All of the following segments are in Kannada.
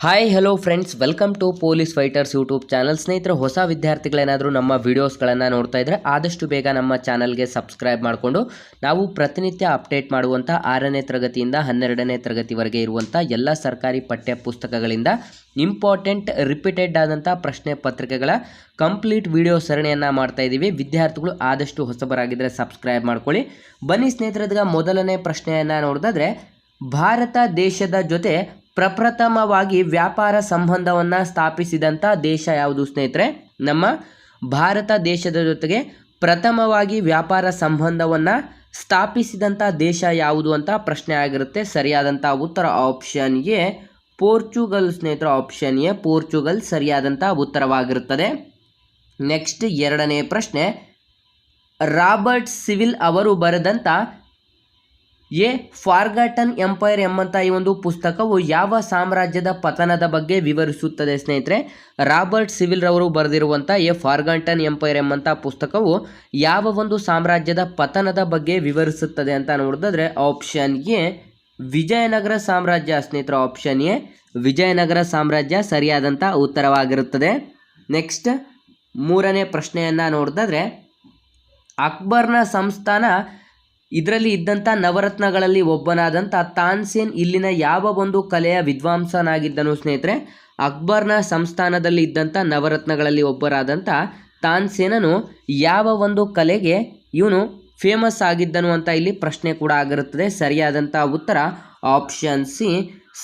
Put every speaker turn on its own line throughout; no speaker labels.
Hi hello friends welcome to police fighters YouTube channel ಸ್ನೇಹಿತರೆ, ಹೊಸ ವಿದ್ಯಾರ್ಥಿಗಳೇನಾದರೂ ನಮ್ಮ ವಿಡಿಯೋಸ್ಗಳನ್ನು ನೋಡ್ತಾ ಇದ್ದರೆ ಆದಷ್ಟು ಬೇಗ ನಮ್ಮ ಚಾನಲ್ಗೆ ಸಬ್ಸ್ಕ್ರೈಬ್ ಮಾಡಿಕೊಂಡು ನಾವು ಪ್ರತಿನಿತ್ಯ ಅಪ್ಡೇಟ್ ಮಾಡುವಂಥ ಆರನೇ ತರಗತಿಯಿಂದ ಹನ್ನೆರಡನೇ ತರಗತಿವರೆಗೆ ಇರುವಂಥ ಎಲ್ಲ ಸರ್ಕಾರಿ ಪಠ್ಯ ಪುಸ್ತಕಗಳಿಂದ ಇಂಪಾರ್ಟೆಂಟ್ ರಿಪೀಟೆಡ್ ಆದಂಥ ಪ್ರಶ್ನೆ ಪತ್ರಿಕೆಗಳ ಕಂಪ್ಲೀಟ್ ವಿಡಿಯೋ ಸರಣಿಯನ್ನು ಮಾಡ್ತಾ ಇದ್ದೀವಿ. ವಿದ್ಯಾರ್ಥಿಗಳು ಆದಷ್ಟು ಹೊಸಬರಾಗಿದ್ದರೆ ಸಬ್ಸ್ಕ್ರೈಬ್ ಮಾಡ್ಕೊಳ್ಳಿ. ಬನ್ನಿ ಸ್ನೇಹಿತರದಾಗ ಮೊದಲನೇ ಪ್ರಶ್ನೆಯನ್ನು ನೋಡಿದ್ರೆ ಭಾರತ ದೇಶದ ಜೊತೆ ಪ್ರಪ್ರಥಮವಾಗಿ ವ್ಯಾಪಾರ ಸಂಬಂಧವನ್ನು ಸ್ಥಾಪಿಸಿದಂಥ ದೇಶ ಯಾವುದು ಸ್ನೇಹಿತರೆ? ನಮ್ಮ ಭಾರತ ದೇಶದ ಜೊತೆಗೆ ಪ್ರಥಮವಾಗಿ ವ್ಯಾಪಾರ ಸಂಬಂಧವನ್ನು ಸ್ಥಾಪಿಸಿದಂಥ ದೇಶ ಯಾವುದು ಅಂತ ಪ್ರಶ್ನೆ ಆಗಿರುತ್ತೆ. ಸರಿಯಾದಂಥ ಉತ್ತರ ಆಪ್ಷನ್ ಎ, ಪೋರ್ಚುಗಲ್ ಸ್ನೇಹಿತರ. ಆಪ್ಷನ್ ಎ, ಪೋರ್ಚುಗಲ್ ಸರಿಯಾದಂಥ ಉತ್ತರವಾಗಿರುತ್ತದೆ. ನೆಕ್ಸ್ಟ್ ಎರಡನೇ ಪ್ರಶ್ನೆ, ರಾಬರ್ಟ್ ಸಿವಿಲ್ ಅವರು ಬರೆದಂಥ ಎ. ಫಾರ್ಗಾಟನ್ ಎಂಪೈರ್ ಎಂಬಂಥ ಈ ಒಂದು ಪುಸ್ತಕವು ಯಾವ ಸಾಮ್ರಾಜ್ಯದ ಪತನದ ಬಗ್ಗೆ ವಿವರಿಸುತ್ತದೆ ಸ್ನೇಹಿತರೆ? ರಾಬರ್ಟ್ ಸಿವಿಲ್ ರವರು ಬರೆದಿರುವಂಥ ಎ. ಫಾರ್ಗಾಟನ್ ಎಂಪೈರ್ ಎಂಬಂಥ ಪುಸ್ತಕವು ಯಾವ ಒಂದು ಸಾಮ್ರಾಜ್ಯದ ಪತನದ ಬಗ್ಗೆ ವಿವರಿಸುತ್ತದೆ ಅಂತ ನೋಡಿದ್ರೆ ಆಪ್ಷನ್ ಎ, ವಿಜಯನಗರ ಸಾಮ್ರಾಜ್ಯ ಸ್ನೇಹಿತರೆ. ಆಪ್ಷನ್ ಎ, ವಿಜಯನಗರ ಸಾಮ್ರಾಜ್ಯ ಸರಿಯಾದಂಥ ಉತ್ತರವಾಗಿರುತ್ತದೆ. ನೆಕ್ಸ್ಟ್ ಮೂರನೇ ಪ್ರಶ್ನೆಯನ್ನು ನೋಡಿದ್ರೆ ಅಕ್ಬರ್ನ ಸಂಸ್ಥಾನ ಇದರಲ್ಲಿ ಇದ್ದಂಥ ನವರತ್ನಗಳಲ್ಲಿ ಒಬ್ಬನಾದಂಥ ತಾನ್ಸೇನ್ ಇಲ್ಲಿನ ಯಾವ ಒಂದು ಕಲೆಯ ವಿದ್ವಾಂಸನಾಗಿದ್ದನು ಸ್ನೇಹಿತರೆ? ಅಕ್ಬರ್ನ ಸಂಸ್ಥಾನದಲ್ಲಿ ಇದ್ದಂಥ ನವರತ್ನಗಳಲ್ಲಿ ಒಬ್ಬರಾದಂಥ ತಾನ್ಸೇನನು ಯಾವ ಒಂದು ಕಲೆಗೆ ಇವನು ಫೇಮಸ್ ಆಗಿದ್ದನು ಅಂತ ಇಲ್ಲಿ ಪ್ರಶ್ನೆ ಕೂಡ ಆಗಿರುತ್ತದೆ. ಸರಿಯಾದಂಥ ಉತ್ತರ ಆಪ್ಷನ್ ಸಿ.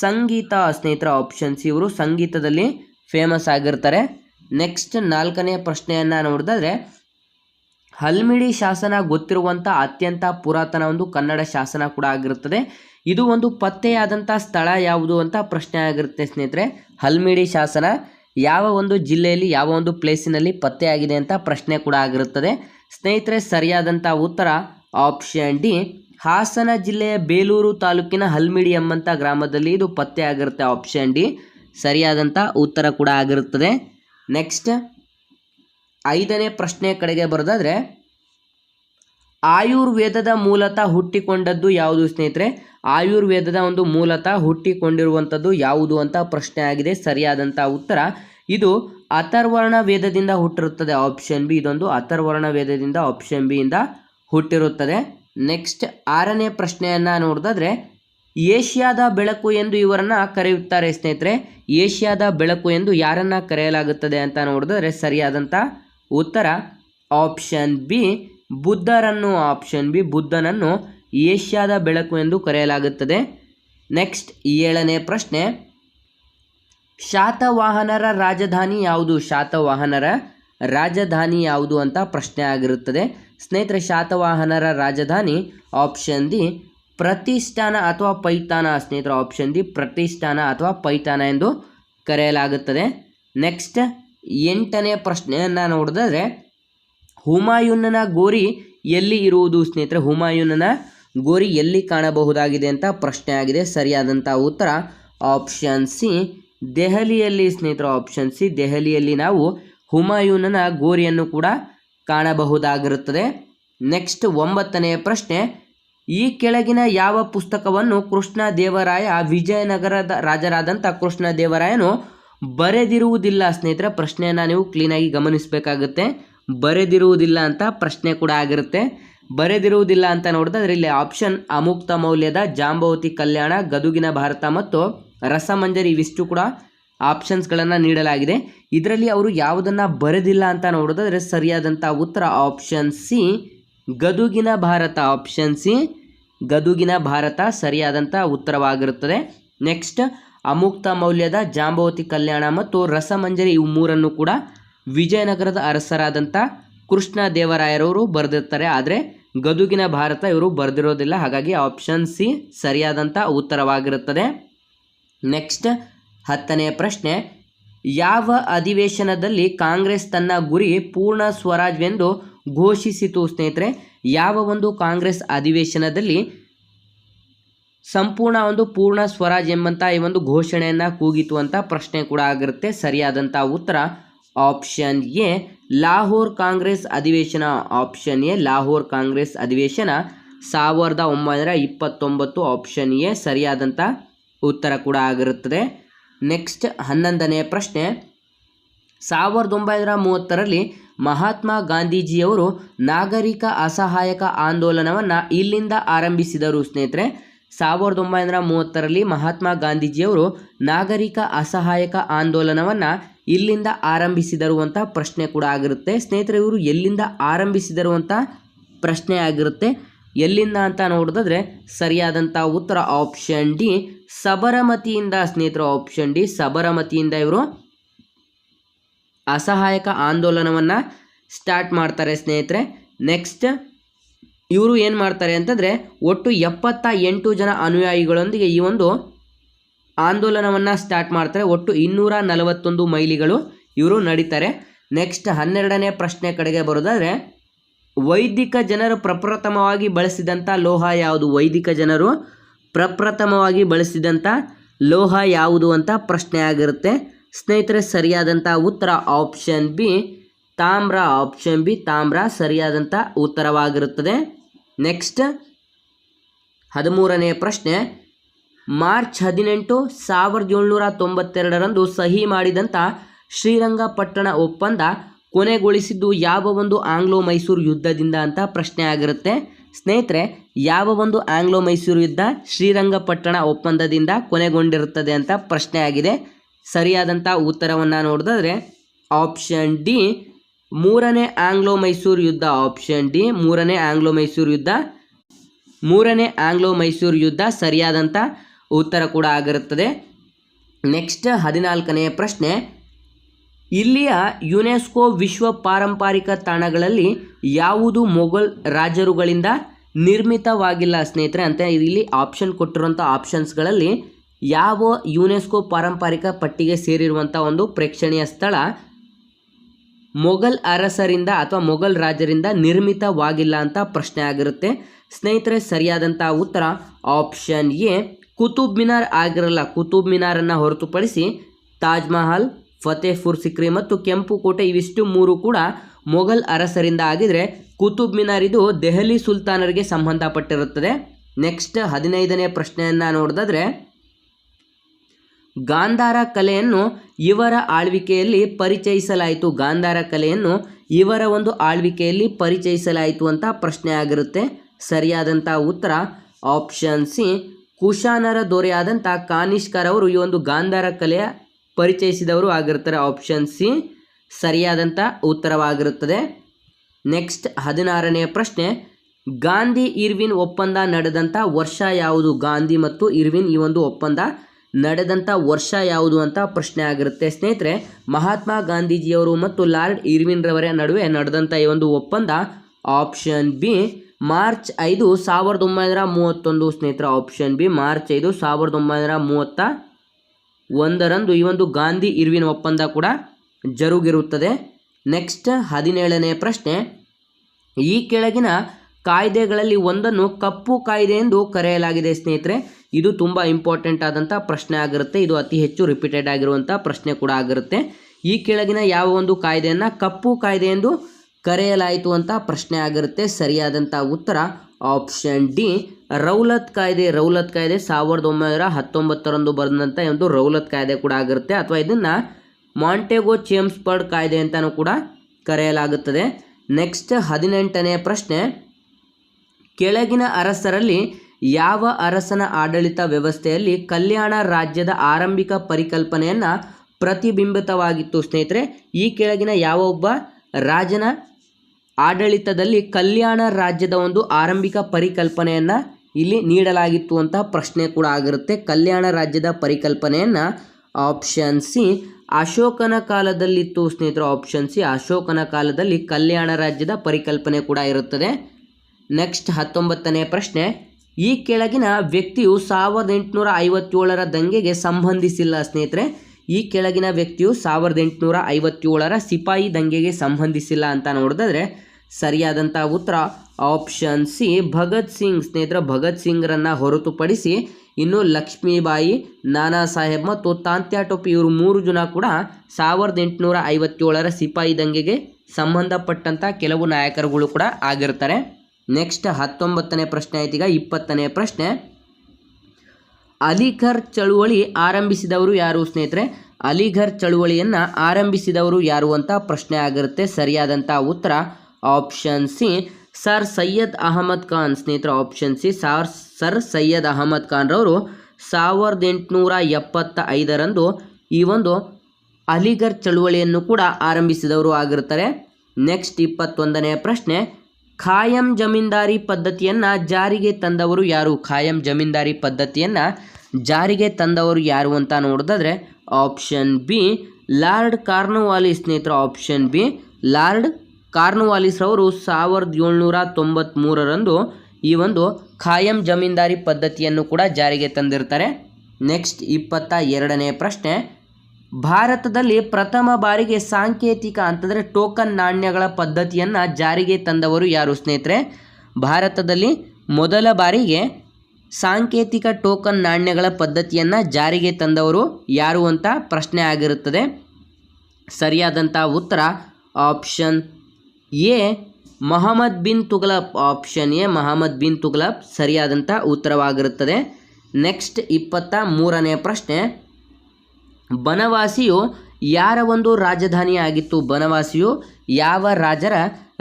ಸಂಗೀತ ಸ್ನೇಹಿತರ, ಆಪ್ಷನ್ ಸಿ ಇವರು ಸಂಗೀತದಲ್ಲಿ ಫೇಮಸ್ ಆಗಿರ್ತಾರೆ. ನೆಕ್ಸ್ಟ್ ನಾಲ್ಕನೇ ಪ್ರಶ್ನೆಯನ್ನು ನೋಡಿದ್ರೆ ಹಲ್ಮಿಡಿ ಶಾಸನ ಗೊತ್ತಿರುವಂಥ ಅತ್ಯಂತ ಪುರಾತನ ಒಂದು ಕನ್ನಡ ಶಾಸನ ಕೂಡ ಆಗಿರುತ್ತದೆ. ಇದು ಒಂದು ಪತ್ತೆಯಾದಂಥ ಸ್ಥಳ ಯಾವುದು ಅಂತ ಪ್ರಶ್ನೆ ಆಗಿರುತ್ತೆ ಸ್ನೇಹಿತರೆ. ಹಲ್ಮಿಡಿ ಶಾಸನ ಯಾವ ಒಂದು ಜಿಲ್ಲೆಯಲ್ಲಿ, ಯಾವ ಒಂದು ಪ್ಲೇಸಿನಲ್ಲಿ ಪತ್ತೆಯಾಗಿದೆ ಅಂತ ಪ್ರಶ್ನೆ ಕೂಡ ಆಗಿರುತ್ತದೆ. ಸ್ನೇಹಿತರೆ ಸರಿಯಾದಂಥ ಉತ್ತರ ಆಪ್ಷನ್ ಡಿ. ಹಾಸನ ಜಿಲ್ಲೆಯ ಬೇಲೂರು ತಾಲೂಕಿನ ಹಲ್ಮಿಡಿ ಎಂಬಂಥ ಗ್ರಾಮದಲ್ಲಿ ಇದು ಪತ್ತೆ ಆಗಿರುತ್ತೆ ಆಪ್ಷನ್ ಡಿ. ಸರಿಯಾದಂಥ ಉತ್ತರ ಕೂಡ ಆಗಿರುತ್ತದೆ. ನೆಕ್ಸ್ಟ್ ಐದನೇ ಪ್ರಶ್ನೆ ಕಡೆಗೆ ಬರೋದಾದರೆ, ಆಯುರ್ವೇದದ ಮೂಲತಃ ಹುಟ್ಟಿಕೊಂಡದ್ದು ಯಾವುದು ಸ್ನೇಹಿತರೆ? ಆಯುರ್ವೇದದ ಒಂದು ಮೂಲತಃ ಹುಟ್ಟಿಕೊಂಡಿರುವಂಥದ್ದು ಯಾವುದು ಅಂತ ಪ್ರಶ್ನೆ ಆಗಿದೆ, ಸರಿಯಾದಂಥ ಉತ್ತರ. ಇದು ಅಥರ್ವರ್ಣ ವೇದದಿಂದ ಹುಟ್ಟಿರುತ್ತದೆ ಆಪ್ಷನ್ ಬಿ ಇದೊಂದು ಅಥರ್ವರ್ಣ ವೇದದಿಂದ ಆಪ್ಷನ್ ಬಿ ಇಂದ ಹುಟ್ಟಿರುತ್ತದೆ. ನೆಕ್ಸ್ಟ್ ಆರನೇ ಪ್ರಶ್ನೆಯನ್ನು ನೋಡಿದ್ರೆ ಏಷ್ಯಾದ ಬೆಳಕು ಎಂದು ಇವರನ್ನು ಕರೆಯುತ್ತಾರೆ ಸ್ನೇಹಿತರೆ. ಏಷ್ಯಾದ ಬೆಳಕು ಎಂದು ಯಾರನ್ನು ಕರೆಯಲಾಗುತ್ತದೆ ಅಂತ ನೋಡಿದ್ರೆ ಸರಿಯಾದಂಥ ಉತ್ತರ ಆಪ್ಷನ್ ಬಿ ಬುದ್ಧರನ್ನು ಆಪ್ಷನ್ ಬಿ ಬುದ್ಧನನ್ನು ಏಷ್ಯಾದ ಬೆಳಕು ಎಂದು ಕರೆಯಲಾಗುತ್ತದೆ. ನೆಕ್ಸ್ಟ್ ಏಳನೇ ಪ್ರಶ್ನೆ. ಶಾತವಾಹನರ ರಾಜಧಾನಿ ಯಾವುದು? ಶಾತವಾಹನರ ರಾಜಧಾನಿ ಯಾವುದು ಅಂತ ಪ್ರಶ್ನೆ ಆಗಿರುತ್ತದೆ. ಸ್ನೇಹಿತರೆ, ಶಾತವಾಹನರ ರಾಜಧಾನಿ ಆಪ್ಷನ್ ದಿ ಪ್ರತಿಷ್ಠಾನ ಅಥವಾ ಪೈತಾನ ಸ್ನೇಹಿತರ ಆಪ್ಷನ್ ದಿ ಪ್ರತಿಷ್ಠಾನ ಅಥವಾ ಪೈತಾನ ಎಂದು ಕರೆಯಲಾಗುತ್ತದೆ. ನೆಕ್ಸ್ಟ್ ಎಂಟನೇ ಪ್ರಶ್ನೆಯನ್ನು ನೋಡಿದ್ರೆ ಹುಮಾಯೂನನ ಗೋರಿ ಎಲ್ಲಿ ಇರುವುದು ಸ್ನೇಹಿತರೆ? ಹುಮಾಯೂನನ ಗೋರಿ ಎಲ್ಲಿ ಕಾಣಬಹುದಾಗಿದೆ? ಅಂತ ಪ್ರಶ್ನೆ ಆಗಿದೆ. ಸರಿಯಾದಂಥ ಉತ್ತರ ಆಪ್ಷನ್ ಸಿ, ದೆಹಲಿಯಲ್ಲಿ ಸ್ನೇಹಿತರು. ಆಪ್ಷನ್ ಸಿ, ದೆಹಲಿಯಲ್ಲಿ ನಾವು ಹುಮಾಯೂನನ ಗೋರಿಯನ್ನು ಕೂಡ ಕಾಣಬಹುದಾಗಿರುತ್ತದೆ. ನೆಕ್ಸ್ಟ್ ಒಂಬತ್ತನೆಯ ಪ್ರಶ್ನೆ, ಈ ಕೆಳಗಿನ ಯಾವ ಪುಸ್ತಕವನ್ನು ಕೃಷ್ಣ ದೇವರಾಯ ವಿಜಯನಗರದ ರಾಜರಾದಂಥ ಕೃಷ್ಣ ದೇವರಾಯನು ಬರೆದಿರುವುದಿಲ್ಲ ಸ್ನೇಹಿತರೆ, ಪ್ರಶ್ನೆಯನ್ನು ನೀವು ಕ್ಲೀನಾಗಿ ಗಮನಿಸಬೇಕಾಗುತ್ತೆ. ಬರೆದಿರುವುದಿಲ್ಲ ಅಂತ ಪ್ರಶ್ನೆ ಕೂಡ ಆಗಿರುತ್ತೆ. ಬರೆದಿರುವುದಿಲ್ಲ ಅಂತ ನೋಡಿದ್ರೆ ಇಲ್ಲಿ ಆಪ್ಷನ್ ಅಮುಕ್ತ ಮೌಲ್ಯದ ಜಾಂಬವತಿ ಕಲ್ಯಾಣ, ಗದುಗಿನ ಭಾರತ ಮತ್ತು ರಸಮಂಜರಿ ಇವಿಷ್ಟು ಕೂಡ ಆಪ್ಷನ್ಸ್ಗಳನ್ನು ನೀಡಲಾಗಿದೆ. ಇದರಲ್ಲಿ ಅವರು ಯಾವುದನ್ನು ಬರೆದಿಲ್ಲ ಅಂತ ನೋಡೋದಾದರೆ ಸರಿಯಾದಂಥ ಉತ್ತರ option C Gadugina Bharata. Option C Gadugina Bharata ಸರಿಯಾದಂಥ ಉತ್ತರವಾಗಿರುತ್ತದೆ. ನೆಕ್ಸ್ಟ್ ಅಮುಕ್ತ ಮೌಲ್ಯದ ಜಾಂಬವತಿ ಕಲ್ಯಾಣ ಮತ್ತು ರಸಮಂಜರಿ ಇವು ಮೂರನ್ನು ಕೂಡ ವಿಜಯನಗರದ ಅರಸರಾದಂಥ ಕೃಷ್ಣ ದೇವರಾಯರವರು ಬರೆದಿರ್ತಾರೆ. ಆದರೆ ಗದುಗಿನ ಭಾರತ ಇವರು ಬರೆದಿರೋದಿಲ್ಲ. ಹಾಗಾಗಿ ಆಪ್ಷನ್ ಸಿ ಸರಿಯಾದಂಥ ಉತ್ತರವಾಗಿರುತ್ತದೆ. ನೆಕ್ಸ್ಟ್ ಹತ್ತನೆಯ ಪ್ರಶ್ನೆ, ಯಾವ ಅಧಿವೇಶನದಲ್ಲಿ ಕಾಂಗ್ರೆಸ್ ತನ್ನ ಗುರಿ ಪೂರ್ಣ ಸ್ವರಾಜ್ಯವೆಂದು ಘೋಷಿಸಿತು ಸ್ನೇಹಿತರೆ? ಯಾವ ಒಂದು ಕಾಂಗ್ರೆಸ್ ಅಧಿವೇಶನದಲ್ಲಿ ಸಂಪೂರ್ಣ ಒಂದು ಪೂರ್ಣ ಸ್ವರಾಜ್ ಎಂಬಂಥ ಈ ಒಂದು ಘೋಷಣೆಯನ್ನು ಕೂಗಿತು ಅಂತ ಪ್ರಶ್ನೆ ಕೂಡ ಆಗಿರುತ್ತೆ. ಸರಿಯಾದಂಥ ಉತ್ತರ ಆಪ್ಷನ್ ಎ. ಲಾಹೋರ್ ಕಾಂಗ್ರೆಸ್ ಅಧಿವೇಶನ ಆಪ್ಷನ್ ಎ. ಲಾಹೋರ್ ಕಾಂಗ್ರೆಸ್ ಅಧಿವೇಶನ ಸಾವಿರದ ಒಂಬೈನೂರ ಇಪ್ಪತ್ತೊಂಬತ್ತು ಆಪ್ಷನ್ ಎ. ಸರಿಯಾದಂಥ ಉತ್ತರ ಕೂಡ ಆಗಿರುತ್ತದೆ. ನೆಕ್ಸ್ಟ್ ಹನ್ನೊಂದನೆಯ ಪ್ರಶ್ನೆ. ಸಾವಿರದ ಒಂಬೈನೂರ ಮೂವತ್ತರಲ್ಲಿ ಮಹಾತ್ಮ ಗಾಂಧೀಜಿಯವರು ನಾಗರಿಕ ಅಸಹಾಯಕ ಆಂದೋಲನವನ್ನು ಇಲ್ಲಿಂದ ಆರಂಭಿಸಿದರು ಸ್ನೇಹಿತರೆ. ಸಾವಿರದ ಒಂಬೈನೂರ ಮೂವತ್ತರಲ್ಲಿ ಮಹಾತ್ಮ ಗಾಂಧೀಜಿಯವರು ನಾಗರಿಕ ಅಸಹಾಯಕ ಆಂದೋಲನವನ್ನು ಇಲ್ಲಿಂದ ಆರಂಭಿಸಿದರು ಅಂತ ಪ್ರಶ್ನೆ ಕೂಡ ಆಗಿರುತ್ತೆ. ಸ್ನೇಹಿತರೆ, ಇವರು ಎಲ್ಲಿಂದ ಆರಂಭಿಸಿದರು ಅಂತ ಪ್ರಶ್ನೆ ಆಗಿರುತ್ತೆ. ಎಲ್ಲಿಂದ ಅಂತ ನೋಡಿದ್ರೆ ಸರಿಯಾದಂಥ ಉತ್ತರ ಆಪ್ಷನ್ ಡಿ, ಸಬರಮತಿಯಿಂದ. ಸ್ನೇಹಿತರು, ಆಪ್ಷನ್ ಡಿ, ಸಬರಮತಿಯಿಂದ ಇವರು ಅಸಹಾಯಕ ಆಂದೋಲನವನ್ನು ಸ್ಟಾರ್ಟ್ ಮಾಡ್ತಾರೆ ಸ್ನೇಹಿತರೆ. ನೆಕ್ಸ್ಟ್ ಇವರು ಏನು ಮಾಡ್ತಾರೆ ಅಂತಂದರೆ ಒಟ್ಟು ಎಪ್ಪತ್ತ ಎಂಟು ಜನ ಅನುಯಾಯಿಗಳೊಂದಿಗೆ ಈ ಒಂದು ಆಂದೋಲನವನ್ನು ಸ್ಟಾರ್ಟ್ ಮಾಡ್ತಾರೆ. ಒಟ್ಟು ಇನ್ನೂರ ನಲವತ್ತೊಂದು ಮೈಲಿಗಳು ಇವರು ನಡೀತಾರೆ. ನೆಕ್ಸ್ಟ್ ಹನ್ನೆರಡನೇ ಪ್ರಶ್ನೆ ಕಡೆಗೆ ಬರೋದಾದರೆ, ವೈದಿಕ ಜನರು ಪ್ರಪ್ರಥಮವಾಗಿ ಬಳಸಿದಂಥ ಲೋಹ ಯಾವುದು? ವೈದಿಕ ಜನರು ಪ್ರಪ್ರಥಮವಾಗಿ ಬಳಸಿದಂಥ ಲೋಹ ಯಾವುದು ಅಂತ ಪ್ರಶ್ನೆ ಆಗಿರುತ್ತೆ. ಸ್ನೇಹಿತರೆ ಸರಿಯಾದಂಥ ಉತ್ತರ ಆಪ್ಷನ್ ಬಿ ತಾಮ್ರ ಆಪ್ಷನ್ ಬಿ ತಾಮ್ರ ಸರಿಯಾದಂಥ ಉತ್ತರವಾಗಿರುತ್ತದೆ. ನೆಕ್ಸ್ಟ್ ಹದಿಮೂರನೆಯ ಪ್ರಶ್ನೆ. ಮಾರ್ಚ್ ಹದಿನೆಂಟು ಸಾವಿರದ ಏಳ್ನೂರ ತೊಂಬತ್ತೆರಡರಂದು ಸಹಿ ಮಾಡಿದಂಥ ಶ್ರೀರಂಗಪಟ್ಟಣ ಒಪ್ಪಂದ ಕೊನೆಗೊಳಿಸಿದ್ದು ಯಾವ ಒಂದು ಆಂಗ್ಲೋ ಮೈಸೂರು ಯುದ್ಧದಿಂದ ಅಂತ ಪ್ರಶ್ನೆ ಆಗಿರುತ್ತೆ. ಸ್ನೇಹಿತರೆ, ಯಾವ ಒಂದು ಆಂಗ್ಲೋ ಮೈಸೂರು ಯುದ್ಧ ಶ್ರೀರಂಗಪಟ್ಟಣ ಒಪ್ಪಂದದಿಂದ ಕೊನೆಗೊಂಡಿರುತ್ತದೆ ಅಂತ ಪ್ರಶ್ನೆ ಆಗಿದೆ. ಸರಿಯಾದಂಥ ಉತ್ತರವನ್ನು ನೋಡಿದ್ರೆ ಆಪ್ಷನ್ ಡಿ ಮೂರನೇ ಆಂಗ್ಲೋ ಮೈಸೂರು ಯುದ್ಧ ಆಪ್ಷನ್ ಡಿ, ಮೂರನೇ ಆಂಗ್ಲೋ ಮೈಸೂರು ಯುದ್ಧ, ಮೂರನೇ ಆಂಗ್ಲೋ ಮೈಸೂರು ಯುದ್ಧ ಸರಿಯಾದಂಥ ಉತ್ತರ ಕೂಡ ಆಗಿರುತ್ತದೆ. ನೆಕ್ಸ್ಟ್ ಹದಿನಾಲ್ಕನೆಯ ಪ್ರಶ್ನೆ, ಇಲ್ಲಿಯ ಯುನೆಸ್ಕೋ ವಿಶ್ವ ಪಾರಂಪರಿಕ ತಾಣಗಳಲ್ಲಿ ಯಾವುದು ಮೊಘಲ್ ರಾಜರುಗಳಿಂದ ನಿರ್ಮಿತವಾಗಿಲ್ಲ ಸ್ನೇಹಿತರೆ, ಅಂತ ಇಲ್ಲಿ ಆಪ್ಷನ್ ಕೊಟ್ಟಿರುವಂಥ ಆಪ್ಷನ್ಸ್ಗಳಲ್ಲಿ ಯಾವ ಯುನೆಸ್ಕೋ ಪಾರಂಪರಿಕ ಪಟ್ಟಿಗೆ ಸೇರಿರುವಂಥ ಒಂದು ಪ್ರೇಕ್ಷಣೀಯ ಸ್ಥಳ ಮೊಘಲ್ ಅರಸರಿಂದ ಅಥವಾ ಮೊಘಲ್ ರಾಜರಿಂದ ನಿರ್ಮಿತವಾಗಿಲ್ಲ ಅಂತ ಪ್ರಶ್ನೆ ಆಗಿರುತ್ತೆ. ಸ್ನೇಹಿತರೆ, ಸರಿಯಾದಂಥ ಉತ್ತರ ಆಪ್ಷನ್ ಎ. ಕುತುಬ್ ಮಿನಾರ್ ಆಗಿರಲ್ಲ, ಕುತುಬ್ ಮಿನಾರನ್ನು ಹೊರತುಪಡಿಸಿ ತಾಜ್ ಮಹಲ್ ಫತೇಪುರ್ ಸಿಕ್ರಿ ಮತ್ತು ಕೆಂಪು ಕೋಟೆ ಇವಿಷ್ಟು ಮೂರು ಕೂಡ ಮೊಘಲ್ ಅರಸರಿಂದ ಆಗಿದ್ರೆ ಕುತುಬ್ ಮಿನಾರ್ ಇದು ದೆಹಲಿ ಸುಲ್ತಾನರಿಗೆ ಸಂಬಂಧಪಟ್ಟಿರುತ್ತದೆ. ನೆಕ್ಸ್ಟ್ ಹದಿನೈದನೇ ಪ್ರಶ್ನೆಯನ್ನು ನೋಡಿದ್ರೆ ಗಾಂಧಾರ ಕಲೆಯನ್ನು ಇವರ ಆಳ್ವಿಕೆಯಲ್ಲಿ ಪರಿಚಯಿಸಲಾಯಿತು. ಗಾಂಧಾರ ಕಲೆಯನ್ನು ಇವರ ಒಂದು ಆಳ್ವಿಕೆಯಲ್ಲಿ ಪರಿಚಯಿಸಲಾಯಿತು ಅಂತ ಪ್ರಶ್ನೆ ಆಗಿರುತ್ತೆ ಸರಿಯಾದಂಥ ಉತ್ತರ ಆಪ್ಷನ್ ಸಿ, ಕುಶಾನರ ದೊರೆಯಾದಂಥ ಕಾನಿಷ್ಕರ್ ಅವರು ಈ ಒಂದು ಗಾಂಧಾರ ಕಲೆಯ ಪರಿಚಯಿಸಿದವರು ಆಗಿರ್ತಾರೆ ಆಪ್ಷನ್ ಸಿ, ಸರಿಯಾದಂಥ ಉತ್ತರವಾಗಿರುತ್ತದೆ. ನೆಕ್ಸ್ಟ್ ಹದಿನಾರನೆಯ ಪ್ರಶ್ನೆ, ಗಾಂಧಿ ಇರ್ವಿನ್ ಒಪ್ಪಂದ ನಡೆದಂಥ ವರ್ಷ ಯಾವುದು? ಗಾಂಧಿ ಮತ್ತು ಇರ್ವಿನ್ ಈ ಒಂದು ಒಪ್ಪಂದ ನಡೆದಂಥ ವರ್ಷ ಯಾವುದು ಅಂತ ಪ್ರಶ್ನೆ ಆಗಿರುತ್ತೆ. ಸ್ನೇಹಿತರೆ, ಮಹಾತ್ಮ ಗಾಂಧೀಜಿಯವರು ಮತ್ತು ಲಾರ್ಡ್ ಇರ್ವಿನ್ ರವರ ನಡುವೆ ನಡೆದಂಥ ಈ ಒಂದು ಒಪ್ಪಂದ ಆಪ್ಷನ್ ಬಿ, ಮಾರ್ಚ್ ಐದು ಸಾವಿರದ ಒಂಬೈನೂರ ಮೂವತ್ತೊಂದು ಸ್ನೇಹಿತರ, ಆಪ್ಷನ್ ಬಿ, ಮಾರ್ಚ್ ಐದು ಸಾವಿರದ ಒಂಬೈನೂರ ಮೂವತ್ತ ಒಂದರಂದು ಈ ಒಂದು ಗಾಂಧಿ ಇರ್ವಿನ್ ಒಪ್ಪಂದ ಕೂಡ ಜರುಗಿರುತ್ತದೆ. ನೆಕ್ಸ್ಟ್ ಹದಿನೇಳನೇ ಪ್ರಶ್ನೆ, ಈ ಕೆಳಗಿನ ಕಾಯ್ದೆಗಳಲ್ಲಿ ಒಂದನ್ನು ಕಪ್ಪು ಕಾಯ್ದೆ ಎಂದು ಕರೆಯಲಾಗಿದೆ ಸ್ನೇಹಿತರೆ. ಇದು ತುಂಬ ಇಂಪಾರ್ಟೆಂಟ್ ಆದಂಥ ಪ್ರಶ್ನೆ ಆಗಿರುತ್ತೆ. ಇದು ಅತಿ ಹೆಚ್ಚು ರಿಪೀಟೆಡ್ ಆಗಿರುವಂಥ ಪ್ರಶ್ನೆ ಕೂಡ ಆಗಿರುತ್ತೆ. ಈ ಕೆಳಗಿನ ಯಾವ ಒಂದು ಕಾಯ್ದೆಯನ್ನು ಕಪ್ಪು ಕಾಯ್ದೆ ಎಂದು ಕರೆಯಲಾಯಿತು ಅಂತ ಪ್ರಶ್ನೆ ಆಗಿರುತ್ತೆ. ಸರಿಯಾದಂಥ ಉತ್ತರ ಆಪ್ಷನ್ ಡಿ ರೌಲತ್ ಕಾಯ್ದೆ ರೌಲತ್ ಕಾಯ್ದೆ ಸಾವಿರದ ಒಂಬೈನೂರ ಹತ್ತೊಂಬತ್ತರಂದು ಬಂದಂಥ ಒಂದು ರೌಲತ್ ಕಾಯ್ದೆ ಕೂಡ ಆಗಿರುತ್ತೆ. ಅಥವಾ ಇದನ್ನು ಮಾಂಟೆಗೋ ಚೇಮ್ಸ್ಬರ್ಡ್ ಕಾಯ್ದೆ ಅಂತಲೂ ಕೂಡ ಕರೆಯಲಾಗುತ್ತದೆ. ನೆಕ್ಸ್ಟ್ ಹದಿನೆಂಟನೇ ಪ್ರಶ್ನೆ. ಕೆಳಗಿನ ಅರಸರಲ್ಲಿ ಯಾವ ಅರಸನ ಆಡಳಿತ ವ್ಯವಸ್ಥೆಯಲ್ಲಿ ಕಲ್ಯಾಣ ರಾಜ್ಯದ ಆರಂಭಿಕ ಪರಿಕಲ್ಪನೆಯನ್ನು ಪ್ರತಿಬಿಂಬಿತವಾಗಿತ್ತು ಸ್ನೇಹಿತರೆ, ಈ ಕೆಳಗಿನ ಯಾವ ಒಬ್ಬ ರಾಜನ ಆಡಳಿತದಲ್ಲಿ ಕಲ್ಯಾಣ ರಾಜ್ಯದ ಒಂದು ಆರಂಭಿಕ ಪರಿಕಲ್ಪನೆಯನ್ನು ಇಲ್ಲಿ ನೀಡಲಾಗಿತ್ತು ಅಂತ ಪ್ರಶ್ನೆ ಕೂಡ ಆಗಿರುತ್ತೆ. ಕಲ್ಯಾಣ ರಾಜ್ಯದ ಪರಿಕಲ್ಪನೆಯನ್ನು ಆಪ್ಷನ್ ಸಿ ಅಶೋಕನ ಕಾಲದಲ್ಲಿತ್ತು ಸ್ನೇಹಿತರು. ಆಪ್ಷನ್ ಸಿ ಅಶೋಕನ ಕಾಲದಲ್ಲಿ ಕಲ್ಯಾಣ ರಾಜ್ಯದ ಪರಿಕಲ್ಪನೆ ಕೂಡ ಇರುತ್ತದೆ. ನೆಕ್ಸ್ಟ್ ಹತ್ತೊಂಬತ್ತನೇ ಪ್ರಶ್ನೆ ಈ ಕೆಳಗಿನ ವ್ಯಕ್ತಿಯು ಸಾವಿರದ ಎಂಟುನೂರ ಐವತ್ತೇಳರ ದಂಗೆಗೆ ಸಂಬಂಧಿಸಿಲ್ಲ ಸ್ನೇಹಿತರೆ. ಈ ಕೆಳಗಿನ ವ್ಯಕ್ತಿಯು ಸಾವಿರದ ಎಂಟುನೂರ ಐವತ್ತೇಳರ ಸಿಪಾಯಿ ದಂಗೆಗೆ ಸಂಬಂಧಿಸಿಲ್ಲ ಅಂತ ನೋಡಿದ್ರೆ ಸರಿಯಾದಂಥ ಉತ್ತರ ಆಪ್ಷನ್ ಸಿ. ಭಗತ್ ಸಿಂಗ್. ಸ್ನೇಹಿತರ, ಭಗತ್ ಸಿಂಗ್ರನ್ನು ಹೊರತುಪಡಿಸಿ ಇನ್ನು ಲಕ್ಷ್ಮೀಬಾಯಿ, ನಾನಾ ಸಾಹೇಬ್ ಮತ್ತು ತಾಂತ್ಯಾ ಟೋಪಿ ಇವರು ಮೂರು ಜನ ಕೂಡ ಸಾವಿರದ ಎಂಟುನೂರ ಸಿಪಾಯಿ ದಂಗೆಗೆ ಸಂಬಂಧಪಟ್ಟಂಥ ಕೆಲವು ನಾಯಕರುಗಳು ಕೂಡ ಆಗಿರ್ತಾರೆ. ನೆಕ್ಸ್ಟ್ ಹತ್ತೊಂಬತ್ತನೇ ಪ್ರಶ್ನೆ ಆಯ್ತು ಈಗ, ಇಪ್ಪತ್ತನೇ ಪ್ರಶ್ನೆ. ಅಲಿಘರ್ ಚಳುವಳಿ ಆರಂಭಿಸಿದವರು ಯಾರು ಸ್ನೇಹಿತರೆ? ಅಲಿಘರ್ ಚಳುವಳಿಯನ್ನು ಆರಂಭಿಸಿದವರು ಯಾರು ಅಂತ ಪ್ರಶ್ನೆ ಆಗಿರುತ್ತೆ. ಸರಿಯಾದಂಥ ಉತ್ತರ option C, sir Syed Ahmad Khan. ಸ್ನೇಹಿತರ, option C, sir, sir Syed Ahmad Khan ರವರು ಸಾವಿರದ ಎಂಟುನೂರ ಎಪ್ಪತ್ತ ಐದರಂದು ಈ ಒಂದು ಅಲಿಘರ್ ಚಳುವಳಿಯನ್ನು ಕೂಡ ಆರಂಭಿಸಿದವರು ಆಗಿರ್ತಾರೆ ನೆಕ್ಸ್ಟ್ ಇಪ್ಪತ್ತೊಂದನೇ ಪ್ರಶ್ನೆ ಖಾಯಂ ಜಮೀನ್ದಾರಿ ಪದ್ಧತಿಯನ್ನು ಜಾರಿಗೆ ತಂದವರು ಯಾರು? ಖಾಯಂ ಜಮೀನ್ದಾರಿ ಪದ್ಧತಿಯನ್ನು ಜಾರಿಗೆ ತಂದವರು ಯಾರು ಅಂತ ನೋಡಿದ್ರೆ ಆಪ್ಷನ್ ಬಿ ಲಾರ್ಡ್ ಕಾರ್ನವಾಲಿಸ್ ಸ್ನೇಹಿತರು ಆಪ್ಷನ್ ಬಿ ಲಾರ್ಡ್ ಕಾರ್ನವಾಲಿಸ್ ಅವರು ಸಾವಿರದ ಏಳ್ನೂರ ತೊಂಬತ್ತ್ಮೂರರಂದು ಈ ಒಂದು ಖಾಯಂ ಜಮೀನ್ದಾರಿ ಪದ್ಧತಿಯನ್ನು ಕೂಡ ಜಾರಿಗೆ ತಂದಿರ್ತಾರೆ. ನೆಕ್ಸ್ಟ್ ಇಪ್ಪತ್ತ ಎರಡನೇ ಪ್ರಶ್ನೆ ಭಾರತದಲ್ಲಿ ಪ್ರಥಮ ಬಾರಿಗೆ ಸಾಂಕೇತಿಕ ಅಂತಂದರೆ ಟೋಕನ್ ನಾಣ್ಯಗಳ ಪದ್ಧತಿಯನ್ನು ಜಾರಿಗೆ ತಂದವರು ಯಾರು ಸ್ನೇಹಿತರೆ? ಭಾರತದಲ್ಲಿ ಮೊದಲ ಬಾರಿಗೆ ಸಾಂಕೇತಿಕ ಟೋಕನ್ ನಾಣ್ಯಗಳ ಪದ್ಧತಿಯನ್ನು ಜಾರಿಗೆ ತಂದವರು ಯಾರು ಅಂತ ಪ್ರಶ್ನೆ ಆಗಿರುತ್ತದೆ. ಸರಿಯಾದಂಥ ಉತ್ತರ option A, Mohammad bin Tughlaq. Option A, Mohammad bin Tughlaq. ಸರಿಯಾದಂಥ ಉತ್ತರವಾಗಿರುತ್ತದೆ. ನೆಕ್ಸ್ಟ್ ಇಪ್ಪತ್ತ ಮೂರನೇ ಪ್ರಶ್ನೆ ಬನವಾಸಿಯು ಯಾರ ಒಂದು ರಾಜಧಾನಿಯಾಗಿತ್ತು? ಬನವಾಸಿಯು ಯಾವ ರಾಜರ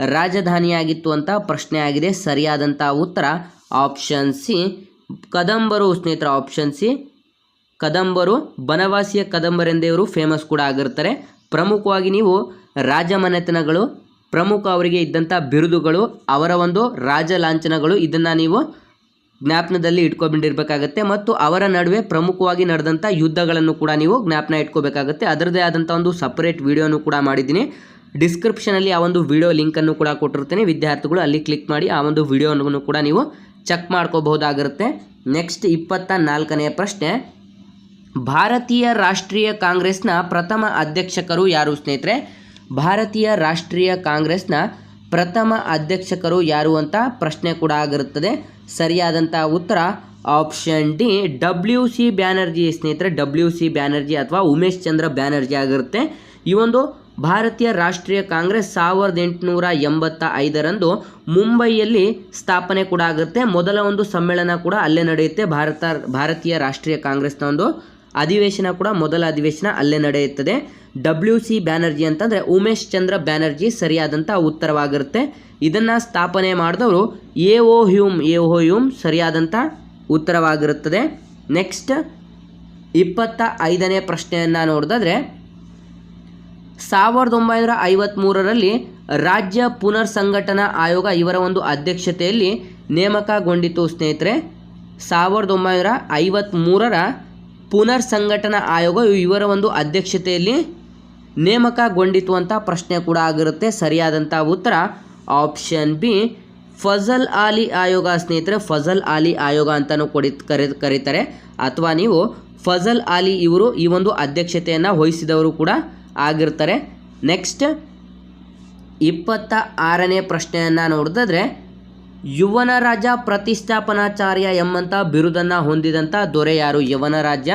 ರಾಜಧಾನಿಯಾಗಿತ್ತು ಅಂತ ಪ್ರಶ್ನೆ ಆಗಿದೆ. ಸರಿಯಾದಂಥ ಉತ್ತರ ಆಪ್ಷನ್ ಸಿ. ಕದಂಬರು ಸ್ನೇಹಿತರ, ಆಪ್ಷನ್ ಸಿ. ಕದಂಬರು, ಬನವಾಸಿಯ ಕದಂಬರೆಂದೇ ಇವರು ಫೇಮಸ್ ಕೂಡ ಆಗಿರ್ತಾರೆ. ಪ್ರಮುಖವಾಗಿ ನೀವು ರಾಜಮನೆತನಗಳು, ಪ್ರಮುಖ ಅವರಿಗೆ ಇದ್ದಂಥ ಬಿರುದುಗಳು, ಅವರ ಒಂದು ರಾಜ ಲಾಂಛನಗಳು ಇದನ್ನು ನೀವು ಜ್ಞಾಪನದಲ್ಲಿ ಇಟ್ಕೊಂಡಿರ್ಬೇಕಾಗತ್ತೆ ಮತ್ತು ಅವರ ನಡುವೆ ಪ್ರಮುಖವಾಗಿ ನಡೆದಂಥ ಯುದ್ಧಗಳನ್ನು ಕೂಡ ನೀವು ಜ್ಞಾಪನ ಇಟ್ಕೋಬೇಕಾಗತ್ತೆ. ಅದರದೇ ಆದಂಥ ಒಂದು ಸಪ್ರೇಟ್ ವಿಡಿಯೋನು ಕೂಡ ಮಾಡಿದ್ದೀನಿ. ಡಿಸ್ಕ್ರಿಪ್ಷನಲ್ಲಿ ಆ ಒಂದು ವಿಡಿಯೋ ಲಿಂಕನ್ನು ಕೂಡ ಕೊಟ್ಟಿರ್ತೀನಿ. ವಿದ್ಯಾರ್ಥಿಗಳು ಅಲ್ಲಿ ಕ್ಲಿಕ್ ಮಾಡಿ ಆ ಒಂದು ವಿಡಿಯೋನೂ ಕೂಡ ನೀವು ಚೆಕ್ ಮಾಡ್ಕೋಬಹುದಾಗಿರುತ್ತೆ. ನೆಕ್ಸ್ಟ್ ಇಪ್ಪತ್ತ ನಾಲ್ಕನೆಯ ಪ್ರಶ್ನೆ. ಭಾರತೀಯ ರಾಷ್ಟ್ರೀಯ ಕಾಂಗ್ರೆಸ್ನ ಪ್ರಥಮ ಅಧ್ಯಕ್ಷಕರು ಯಾರು ಸ್ನೇಹಿತರೆ? ಭಾರತೀಯ ರಾಷ್ಟ್ರೀಯ ಕಾಂಗ್ರೆಸ್ನ ಪ್ರಥಮ ಅಧ್ಯಕ್ಷಕರು ಯಾರು ಅಂತ ಪ್ರಶ್ನೆ ಕೂಡ ಆಗಿರುತ್ತದೆ. ಸರಿಯಾದಂಥ ಉತ್ತರ option D W C Banerjee ಸ್ನೇಹಿತರೆ ಡಬ್ಲ್ಯೂ ಸಿ ಬ್ಯಾನರ್ಜಿ ಅಥವಾ ಉಮೇಶ್ ಚಂದ್ರ ಬ್ಯಾನರ್ಜಿ ಆಗಿರುತ್ತೆ. ಈ ಒಂದು ಭಾರತೀಯ ರಾಷ್ಟ್ರೀಯ ಕಾಂಗ್ರೆಸ್ ಸಾವಿರದ ಎಂಟುನೂರ ಎಂಬತ್ತ ಐದರಂದು ಮುಂಬೈಯಲ್ಲಿ ಸ್ಥಾಪನೆ ಕೂಡ ಆಗುತ್ತೆ ಮೊದಲ ಒಂದು ಸಮ್ಮೇಳನ ಕೂಡ ಅಲ್ಲೇ ನಡೆಯುತ್ತೆ. ಭಾರತ, ಭಾರತೀಯ ರಾಷ್ಟ್ರೀಯ ಕಾಂಗ್ರೆಸ್ನ ಒಂದು ಅಧಿವೇಶನ ಕೂಡ ಮೊದಲ ಅಧಿವೇಶನ ಅಲ್ಲೇ ನಡೆಯುತ್ತದೆ. ಡಬ್ಲ್ಯೂ ಸಿ ಬ್ಯಾನರ್ಜಿ ಅಂತಂದರೆ ಉಮೇಶ್ ಚಂದ್ರ ಬ್ಯಾನರ್ಜಿ ಸರಿಯಾದಂಥ ಉತ್ತರವಾಗಿರುತ್ತೆ. ಇದನ್ನು ಸ್ಥಾಪನೆ ಮಾಡಿದವರು A O Hume A O Hume ಸರಿಯಾದಂಥ ಉತ್ತರವಾಗಿರುತ್ತದೆ. ನೆಕ್ಸ್ಟ್ ಇಪ್ಪತ್ತ ಐದನೇ ಪ್ರಶ್ನೆಯನ್ನು ನೋಡಿದ್ರೆ ಸಾವಿರದ ಒಂಬೈನೂರ ಐವತ್ತ್ಮೂರರಲ್ಲಿ ರಾಜ್ಯ ಪುನರ್ ಸಂಘಟನಾ ಆಯೋಗ ಇವರ ಒಂದು ಅಧ್ಯಕ್ಷತೆಯಲ್ಲಿ ನೇಮಕಗೊಂಡಿತು ಸ್ನೇಹಿತರೆ. ಸಾವಿರದ ಒಂಬೈನೂರ ಐವತ್ತ್ಮೂರರ ಪುನರ್ ಸಂಘಟನಾ ಆಯೋಗ ಇವರ ಒಂದು ಅಧ್ಯಕ್ಷತೆಯಲ್ಲಿ ನೇಮಕಗೊಂಡಿತು ಅಂತ ಪ್ರಶ್ನೆ ಕೂಡ ಆಗಿರುತ್ತೆ. ಸರಿಯಾದಂಥ ಉತ್ತರ ಆಪ್ಷನ್ ಬಿ, ಫಜಲ್ ಆಲಿ ಆಯೋಗ ಸ್ನೇಹಿತರೆ, ಫಜಲ್ ಆಲಿ ಆಯೋಗ ಅಂತಲೂ ಕೊಡಿ ಕರೆ, ಕರೀತಾರೆ. ಅಥವಾ ನೀವು ಫಜಲ್ ಆಲಿ ಇವರು ಈ ಒಂದು ಅಧ್ಯಕ್ಷತೆಯನ್ನು ವಹಿಸಿದವರು ಕೂಡ ಆಗಿರ್ತಾರೆ. ನೆಕ್ಸ್ಟ್ ಇಪ್ಪತ್ತ ಆರನೇ ಪ್ರಶ್ನೆಯನ್ನು ನೋಡಿದ್ರೆ ಯುವನ ರಾಜ ಪ್ರತಿಷ್ಠಾಪನಾಚಾರ್ಯ ಎಂಬಂಥ ಬಿರುದನ್ನು ಹೊಂದಿದಂಥ ದೊರೆ ಯಾರು? ಯುವನ ರಾಜ್ಯ.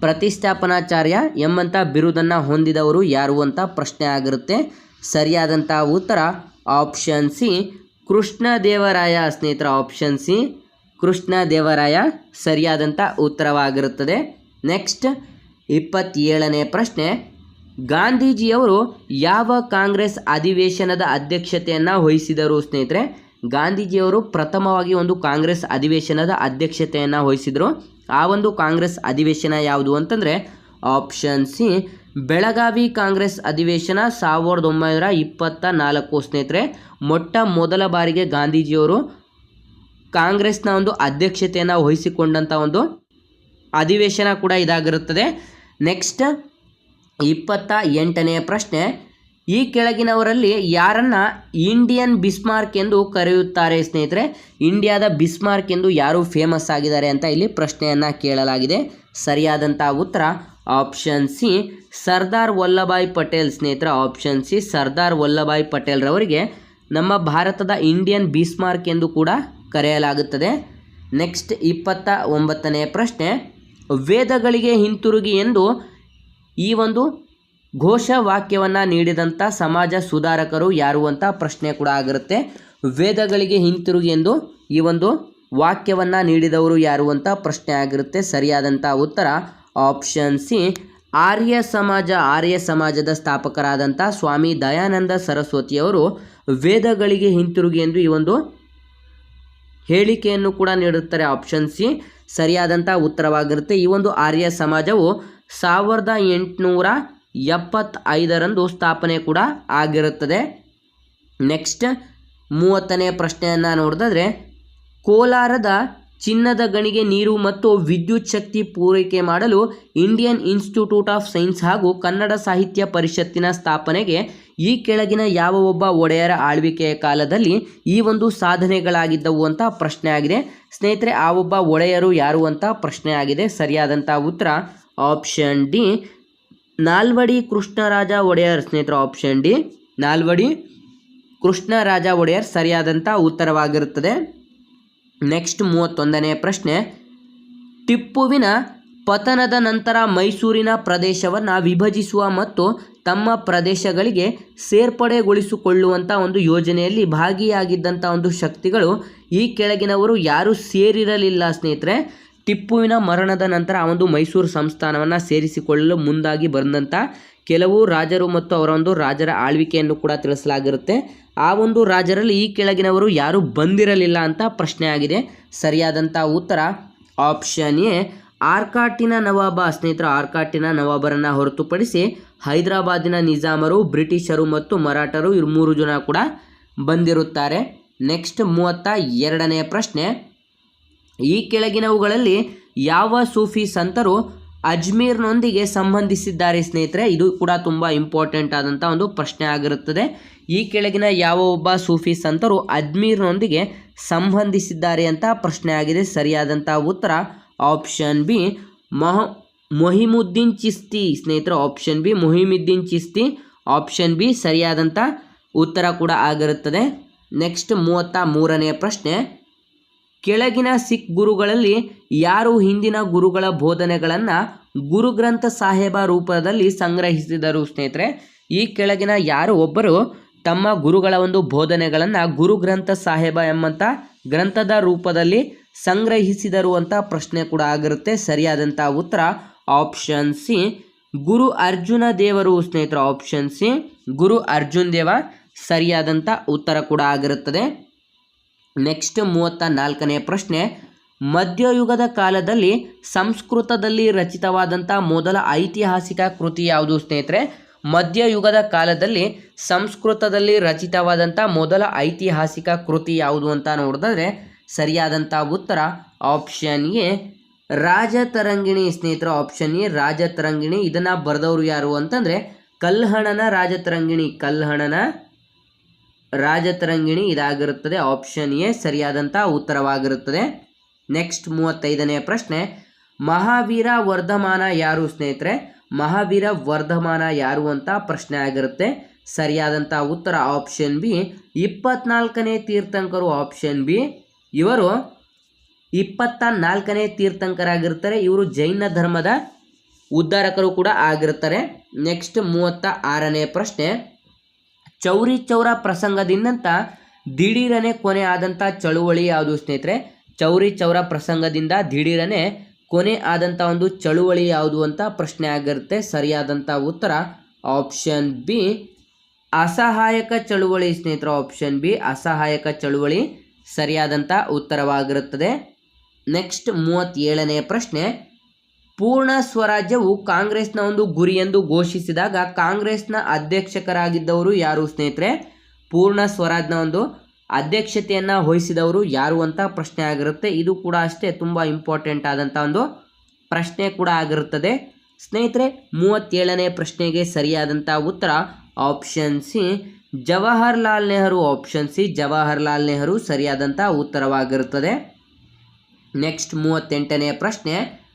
ಪ್ರತಿಷ್ಠಾಪನಾಚಾರ್ಯ ಎಂಬಂಥ ಬಿರುದನ್ನು ಹೊಂದಿದವರು ಯಾರು ಅಂತ ಪ್ರಶ್ನೆ ಆಗಿರುತ್ತೆ. ಸರಿಯಾದಂಥ ಉತ್ತರ ಆಪ್ಷನ್ ಸಿ. ಕೃಷ್ಣದೇವರಾಯ ಸ್ನೇಹಿತರ ಆಪ್ಷನ್ ಸಿ. ಕೃಷ್ಣದೇವರಾಯ ಸರಿಯಾದಂಥ ಉತ್ತರವಾಗಿರುತ್ತದೆ. ನೆಕ್ಸ್ಟ್ ಇಪ್ಪತ್ತೇಳನೇ ಪ್ರಶ್ನೆ. ಗಾಂಧೀಜಿಯವರು ಯಾವ ಕಾಂಗ್ರೆಸ್ ಅಧಿವೇಶನದ ಅಧ್ಯಕ್ಷತೆಯನ್ನು ವಹಿಸಿದರು ಸ್ನೇಹಿತರೆ? ಗಾಂಧೀಜಿಯವರು ಪ್ರಥಮವಾಗಿ ಒಂದು ಕಾಂಗ್ರೆಸ್ ಅಧಿವೇಶನದ ಅಧ್ಯಕ್ಷತೆಯನ್ನು ವಹಿಸಿದರು. ಆ ಒಂದು ಕಾಂಗ್ರೆಸ್ ಅಧಿವೇಶನ ಯಾವುದು ಅಂತಂದರೆ ಆಪ್ಷನ್ ಸಿ, ಬೆಳಗಾವಿ ಕಾಂಗ್ರೆಸ್ ಅಧಿವೇಶನ ಸಾವಿರದ ಒಂಬೈನೂರ ಇಪ್ಪತ್ತ ನಾಲ್ಕು ಸ್ನೇಹಿತರೆ. ಮೊಟ್ಟ ಮೊದಲ ಬಾರಿಗೆ ಗಾಂಧೀಜಿಯವರು ಕಾಂಗ್ರೆಸ್ನ ಒಂದು ಅಧ್ಯಕ್ಷತೆಯನ್ನು ವಹಿಸಿಕೊಂಡಂಥ ಒಂದು ಅಧಿವೇಶನ ಕೂಡ ಇದಾಗಿರುತ್ತದೆ. ನೆಕ್ಸ್ಟ್ ಇಪ್ಪತ್ತ ಎಂಟನೆಯ ಪ್ರಶ್ನೆ ಈ ಕೆಳಗಿನವರಲ್ಲಿ ಯಾರನ್ನ ಇಂಡಿಯನ್ ಬಿಸ್ಮಾರ್ಕ್ ಎಂದು ಕರೆಯುತ್ತಾರೆ ಸ್ನೇಹಿತರೆ? ಇಂಡಿಯಾದ ಬಿಸ್ಮಾರ್ಕ್ ಎಂದು ಯಾರು ಫೇಮಸ್ ಆಗಿದ್ದಾರೆ ಅಂತ ಇಲ್ಲಿ ಪ್ರಶ್ನೆಯನ್ನು ಕೇಳಲಾಗಿದೆ. ಸರಿಯಾದಂಥ ಉತ್ತರ ಆಪ್ಷನ್ ಸಿ ಸರ್ದಾರ್ ವಲ್ಲಭಾಯ್ ಪಟೇಲ್ ಸ್ನೇಹಿತರ. ಆಪ್ಷನ್ ಸಿ ಸರ್ದಾರ್ ವಲ್ಲಭಾಯ್ ಪಟೇಲ್ ರವರಿಗೆ ನಮ್ಮ ಭಾರತದ ಇಂಡಿಯನ್ ಬಿಸ್ಮಾರ್ಕ್ ಎಂದು ಕೂಡ ಕರೆಯಲಾಗುತ್ತದೆ. ನೆಕ್ಸ್ಟ್ ಇಪ್ಪತ್ತ ಒಂಬತ್ತನೆಯ ಪ್ರಶ್ನೆ, ವೇದಗಳಿಗೆ ಹಿಂತಿರುಗಿ ಎಂದು ಈ ಒಂದು ಘೋಷವಾಕ್ಯವನ್ನು ನೀಡಿದಂಥ ಸಮಾಜ ಸುಧಾರಕರು ಯಾರು ಅಂತ ಪ್ರಶ್ನೆ ಕೂಡ ಆಗಿರುತ್ತೆ. ವೇದಗಳಿಗೆ ಹಿಂತಿರುಗಿ ಎಂದು ಈ ಒಂದು ವಾಕ್ಯವನ್ನು ನೀಡಿದವರು ಯಾರು ಅಂತ ಪ್ರಶ್ನೆ ಆಗಿರುತ್ತೆ. ಸರಿಯಾದಂಥ ಉತ್ತರ ಆಪ್ಷನ್ ಸಿ. ಆರ್ಯ ಸಮಾಜ, ಆರ್ಯ ಸಮಾಜದ ಸ್ಥಾಪಕರಾದಂಥ ಸ್ವಾಮಿ ದಯಾನಂದ ಸರಸ್ವತಿಯವರು ವೇದಗಳಿಗೆ ಹಿಂತಿರುಗಿ ಎಂದು ಈ ಒಂದು ಹೇಳಿಕೆಯನ್ನು ಕೂಡ ನೀಡುತ್ತಾರೆ ಆಪ್ಷನ್ ಸಿ. ಸರಿಯಾದಂಥ ಉತ್ತರವಾಗಿರುತ್ತೆ. ಈ ಒಂದು ಆರ್ಯ ಸಮಾಜವು ಸಾವಿರದ ಎಂಟುನೂರ ಎಪ್ಪತ್ತೈದರಂದು ಸ್ಥಾಪನೆ ಕೂಡ ಆಗಿರುತ್ತದೆ. ನೆಕ್ಸ್ಟ್ ಮೂವತ್ತನೇ ಪ್ರಶ್ನೆಯನ್ನು ನೋಡಿದ್ರೆ ಕೋಲಾರದ ಚಿನ್ನದ ಗಣಿಗೆ ನೀರು ಮತ್ತು ವಿದ್ಯುತ್ ಶಕ್ತಿ ಪೂರೈಕೆ ಮಾಡಲು ಇಂಡಿಯನ್ ಇನ್ಸ್ಟಿಟ್ಯೂಟ್ ಆಫ್ ಸೈನ್ಸ್ ಹಾಗೂ ಕನ್ನಡ ಸಾಹಿತ್ಯ ಪರಿಷತ್ತಿನ ಸ್ಥಾಪನೆಗೆ ಈ ಕೆಳಗಿನ ಯಾವ ಒಬ್ಬ ಒಡೆಯರ ಆಳ್ವಿಕೆಯ ಕಾಲದಲ್ಲಿ ಈ ಒಂದು ಸಾಧನೆಗಳಾಗಿದ್ದವು ಅಂತ ಪ್ರಶ್ನೆ ಆಗಿದೆ. ಸ್ನೇಹಿತರೆ, ಆ ಒಬ್ಬ ಒಡೆಯರು ಯಾರು ಅಂತ ಪ್ರಶ್ನೆ ಆಗಿದೆ. ಸರಿಯಾದಂಥ ಉತ್ತರ ಆಪ್ಷನ್ ಡಿ ನಾಲ್ವಡಿ ಕೃಷ್ಣರಾಜ ಒಡೆಯರ್ ಸ್ನೇಹಿತರ ಆಪ್ಷನ್ ಡಿ ನಾಲ್ವಡಿ ಕೃಷ್ಣರಾಜ ಒಡೆಯರ್ ಸರಿಯಾದಂಥ ಉತ್ತರವಾಗಿರುತ್ತದೆ. ನೆಕ್ಸ್ಟ್ ಮೂವತ್ತೊಂದನೇ ಪ್ರಶ್ನೆ. ಟಿಪ್ಪುವಿನ ಪತನದ ನಂತರ ಮೈಸೂರಿನ ಪ್ರದೇಶವನ್ನು ವಿಭಜಿಸುವ ಮತ್ತು ತಮ್ಮ ಪ್ರದೇಶಗಳಿಗೆ ಸೇರ್ಪಡೆಗೊಳಿಸಿಕೊಳ್ಳುವಂಥ ಒಂದು ಯೋಜನೆಯಲ್ಲಿ ಭಾಗಿಯಾಗಿದ್ದಂಥ ಒಂದು ಶಕ್ತಿಗಳು ಈ ಕೆಳಗಿನವರು ಯಾರೂ ಸೇರಿರಲಿಲ್ಲ ಸ್ನೇಹಿತರೆ. ಟಿಪ್ಪುವಿನ ಮರಣದ ನಂತರ ಆ ಒಂದು ಮೈಸೂರು ಸಂಸ್ಥಾನವನ್ನು ಸೇರಿಸಿಕೊಳ್ಳಲು ಮುಂದಾಗಿ ಬಂದಂಥ ಕೆಲವು ರಾಜರು ಮತ್ತು ಅವರ ಒಂದು ರಾಜರ ಆಳ್ವಿಕೆಯನ್ನು ಕೂಡ ತಿಳಿಸಲಾಗಿರುತ್ತೆ. ಆ ಒಂದು ರಾಜರಲ್ಲಿ ಈ ಕೆಳಗಿನವರು ಯಾರೂ ಬಂದಿರಲಿಲ್ಲ ಅಂತ ಪ್ರಶ್ನೆ ಆಗಿದೆ ಸರಿಯಾದಂಥ ಉತ್ತರ ಆಪ್ಷನ್ ಎ, ಆರ್ಕಾಟಿನ ನವಾಬ ಸ್ನೇಹಿತರು ಆರ್ಕಾಟಿನ ನವಾಬರನ್ನು ಹೊರತುಪಡಿಸಿ ಹೈದರಾಬಾದಿನ ನಿಜಾಮರು, ಬ್ರಿಟಿಷರು ಮತ್ತು ಮರಾಠರು ಇವರು ಮೂರು ಜನ ಕೂಡ ಬಂದಿರುತ್ತಾರೆ. ನೆಕ್ಸ್ಟ್ ಮೂವತ್ತ ಎರಡನೇ ಪ್ರಶ್ನೆ ಈ ಕೆಳಗಿನವುಗಳಲ್ಲಿ ಯಾವ ಸೂಫಿ ಸಂತರು ಅಜ್ಮೀರ್ನೊಂದಿಗೆ ಸಂಬಂಧಿಸಿದ್ದಾರೆ ಸ್ನೇಹಿತರೆ, ಇದು ಕೂಡ ತುಂಬ ಇಂಪಾರ್ಟೆಂಟ್ ಆದಂಥ ಒಂದು ಪ್ರಶ್ನೆ ಆಗಿರುತ್ತದೆ. ಈ ಕೆಳಗಿನ ಯಾವ ಒಬ್ಬ ಸೂಫಿ ಸಂತರು ಅಜ್ಮೀರ್ನೊಂದಿಗೆ ಸಂಬಂಧಿಸಿದ್ದಾರೆ ಅಂತ ಪ್ರಶ್ನೆ ಆಗಿದೆ. ಸರಿಯಾದಂಥ ಉತ್ತರ ಆಪ್ಷನ್ ಬಿ, ಮೊಹ, ಮೊಹಿಮುದ್ದೀನ್ ಚಿಸ್ತಿ. ಸ್ನೇಹಿತರೆ, option B, Moinuddin Chishti. Option B ಸರಿಯಾದಂಥ ಉತ್ತರ ಕೂಡ ಆಗಿರುತ್ತದೆ. ನೆಕ್ಸ್ಟ್ ಮೂವತ್ತ ಮೂರನೆಯ ಪ್ರಶ್ನೆ ಕೆಳಗಿನ ಸಿಖ್ ಗುರುಗಳಲ್ಲಿ ಯಾರು ಹಿಂದಿನ ಗುರುಗಳ ಬೋಧನೆಗಳನ್ನು ಗುರುಗ್ರಂಥ ಸಾಹೇಬ ರೂಪದಲ್ಲಿ ಸಂಗ್ರಹಿಸಿದರು ಸ್ನೇಹಿತರೆ? ಈ ಕೆಳಗಿನ ಯಾರು? ಒಬ್ಬರು ತಮ್ಮ ಗುರುಗಳ ಒಂದು ಬೋಧನೆಗಳನ್ನು ಗುರುಗ್ರಂಥ ಸಾಹೇಬ ಎಂಬಂಥ ಗ್ರಂಥದ ರೂಪದಲ್ಲಿ ಸಂಗ್ರಹಿಸಿದರು ಅಂತ ಪ್ರಶ್ನೆ ಕೂಡ ಆಗಿರುತ್ತೆ. ಸರಿಯಾದಂಥ ಉತ್ತರ ಆಪ್ಷನ್ ಸಿ. ಗುರು ಅರ್ಜುನ ದೇವರು ಸ್ನೇಹಿತರು, ಆಪ್ಷನ್ ಸಿ. ಗುರು ಅರ್ಜುನ್ ದೇವ ಸರಿಯಾದಂಥ ಉತ್ತರ ಕೂಡ ಆಗಿರುತ್ತದೆ. ನೆಕ್ಸ್ಟ್ ಮೂವತ್ತ ನಾಲ್ಕನೇ ಪ್ರಶ್ನೆ, ಮಧ್ಯಯುಗದ ಕಾಲದಲ್ಲಿ ಸಂಸ್ಕೃತದಲ್ಲಿ ರಚಿತವಾದಂಥ ಮೊದಲ ಐತಿಹಾಸಿಕ ಕೃತಿ ಯಾವುದು ಸ್ನೇಹಿತರೆ? ಮಧ್ಯಯುಗದ ಕಾಲದಲ್ಲಿ ಸಂಸ್ಕೃತದಲ್ಲಿ ರಚಿತವಾದಂಥ ಮೊದಲ ಐತಿಹಾಸಿಕ ಕೃತಿ ಯಾವುದು ಅಂತ ನೋಡಿದ್ರೆ ಸರಿಯಾದಂಥ ಉತ್ತರ ಆಪ್ಷನ್ ಎ ರಾಜತರಂಗಿಣಿ ಸ್ನೇಹಿತರ. ಆಪ್ಷನ್ ಎ ರಾಜತರಂಗಿಣಿ ಇದನ್ನು ಬರೆದವರು ಯಾರು ಅಂತಂದರೆ ಕಲ್ಹಣನ ರಾಜತರಂಗಿಣಿ ಕಲ್ಹಣನ ರಾಜತರಂಗಿಣಿ ಇದಾಗಿರುತ್ತದೆ. ಆಪ್ಷನ್ ಎ ಸರಿಯಾದಂಥ ಉತ್ತರವಾಗಿರುತ್ತದೆ. ನೆಕ್ಸ್ಟ್ ಮೂವತ್ತೈದನೇ ಪ್ರಶ್ನೆ, ಮಹಾವೀರ ವರ್ಧಮಾನ ಯಾರು ಸ್ನೇಹಿತರೆ? ಮಹಾವೀರ ವರ್ಧಮಾನ ಯಾರು ಅಂತ ಪ್ರಶ್ನೆ ಆಗಿರುತ್ತೆ. ಸರಿಯಾದಂಥ ಉತ್ತರ ಆಪ್ಷನ್ ಬಿ, ಇಪ್ಪತ್ನಾಲ್ಕನೇ ತೀರ್ಥಂಕರು ಆಪ್ಷನ್ ಬಿ. ಇವರು ಇಪ್ಪತ್ತ ನಾಲ್ಕನೇ ತೀರ್ಥಂಕರಾಗಿರ್ತಾರೆ. ಇವರು ಜೈನ ಧರ್ಮದ ಉದ್ಧಾರಕರು ಕೂಡ ಆಗಿರ್ತಾರೆ. ನೆಕ್ಸ್ಟ್ ಮೂವತ್ತ ಆರನೇ ಪ್ರಶ್ನೆ ಚೌರಿ ಚೌರ ಪ್ರಸಂಗದಿಂದಂತ ದಿಢೀರನೆ ಕೊನೆ ಆದಂಥ ಚಳುವಳಿ ಯಾವುದು ಸ್ನೇಹಿತರೆ? ಚೌರಿ ಚೌರ ಪ್ರಸಂಗದಿಂದ ದಿಢೀರನೆ ಕೊನೆ ಆದಂಥ ಒಂದು ಚಳುವಳಿ ಯಾವುದು ಅಂತ ಪ್ರಶ್ನೆ ಆಗಿರುತ್ತೆ. ಸರಿಯಾದಂಥ ಉತ್ತರ ಆಪ್ಷನ್ ಬಿ. ಅಸಹಾಯಕ ಚಳುವಳಿ ಸ್ನೇಹಿತರ, ಆಪ್ಷನ್ ಬಿ. ಅಸಹಾಯಕ ಚಳುವಳಿ ಸರಿಯಾದಂಥ ಉತ್ತರವಾಗಿರುತ್ತದೆ. ನೆಕ್ಸ್ಟ್ ಮೂವತ್ತೇಳನೇ ಪ್ರಶ್ನೆ. ಪೂರ್ಣ ಸ್ವರಾಜ್ಯವು ಕಾಂಗ್ರೆಸ್ನ ಒಂದು ಗುರಿ ಎಂದು ಘೋಷಿಸಿದಾಗ ಕಾಂಗ್ರೆಸ್ನ ಅಧ್ಯಕ್ಷಕರಾಗಿದ್ದವರು ಯಾರು ಸ್ನೇಹಿತರೆ? ಪೂರ್ಣ ಸ್ವರಾಜ್ನ ಒಂದು ಅಧ್ಯಕ್ಷತೆಯನ್ನು ವಹಿಸಿದವರು ಯಾರು ಅಂತ ಪ್ರಶ್ನೆ ಆಗಿರುತ್ತೆ. ಇದು ಕೂಡ ಅಷ್ಟೇ ತುಂಬ ಇಂಪಾರ್ಟೆಂಟ್ ಆದಂಥ ಒಂದು ಪ್ರಶ್ನೆ ಕೂಡ ಆಗಿರುತ್ತದೆ. ಸ್ನೇಹಿತರೆ, ಮೂವತ್ತೇಳನೇ ಪ್ರಶ್ನೆಗೆ ಸರಿಯಾದಂಥ ಉತ್ತರ option C Jawaharlal Nehru option C Jawaharlal Nehru ಸರಿಯಾದಂಥ ಉತ್ತರವಾಗಿರುತ್ತದೆ. ನೆಕ್ಸ್ಟ್ ಮೂವತ್ತೆಂಟನೇ ಪ್ರಶ್ನೆ.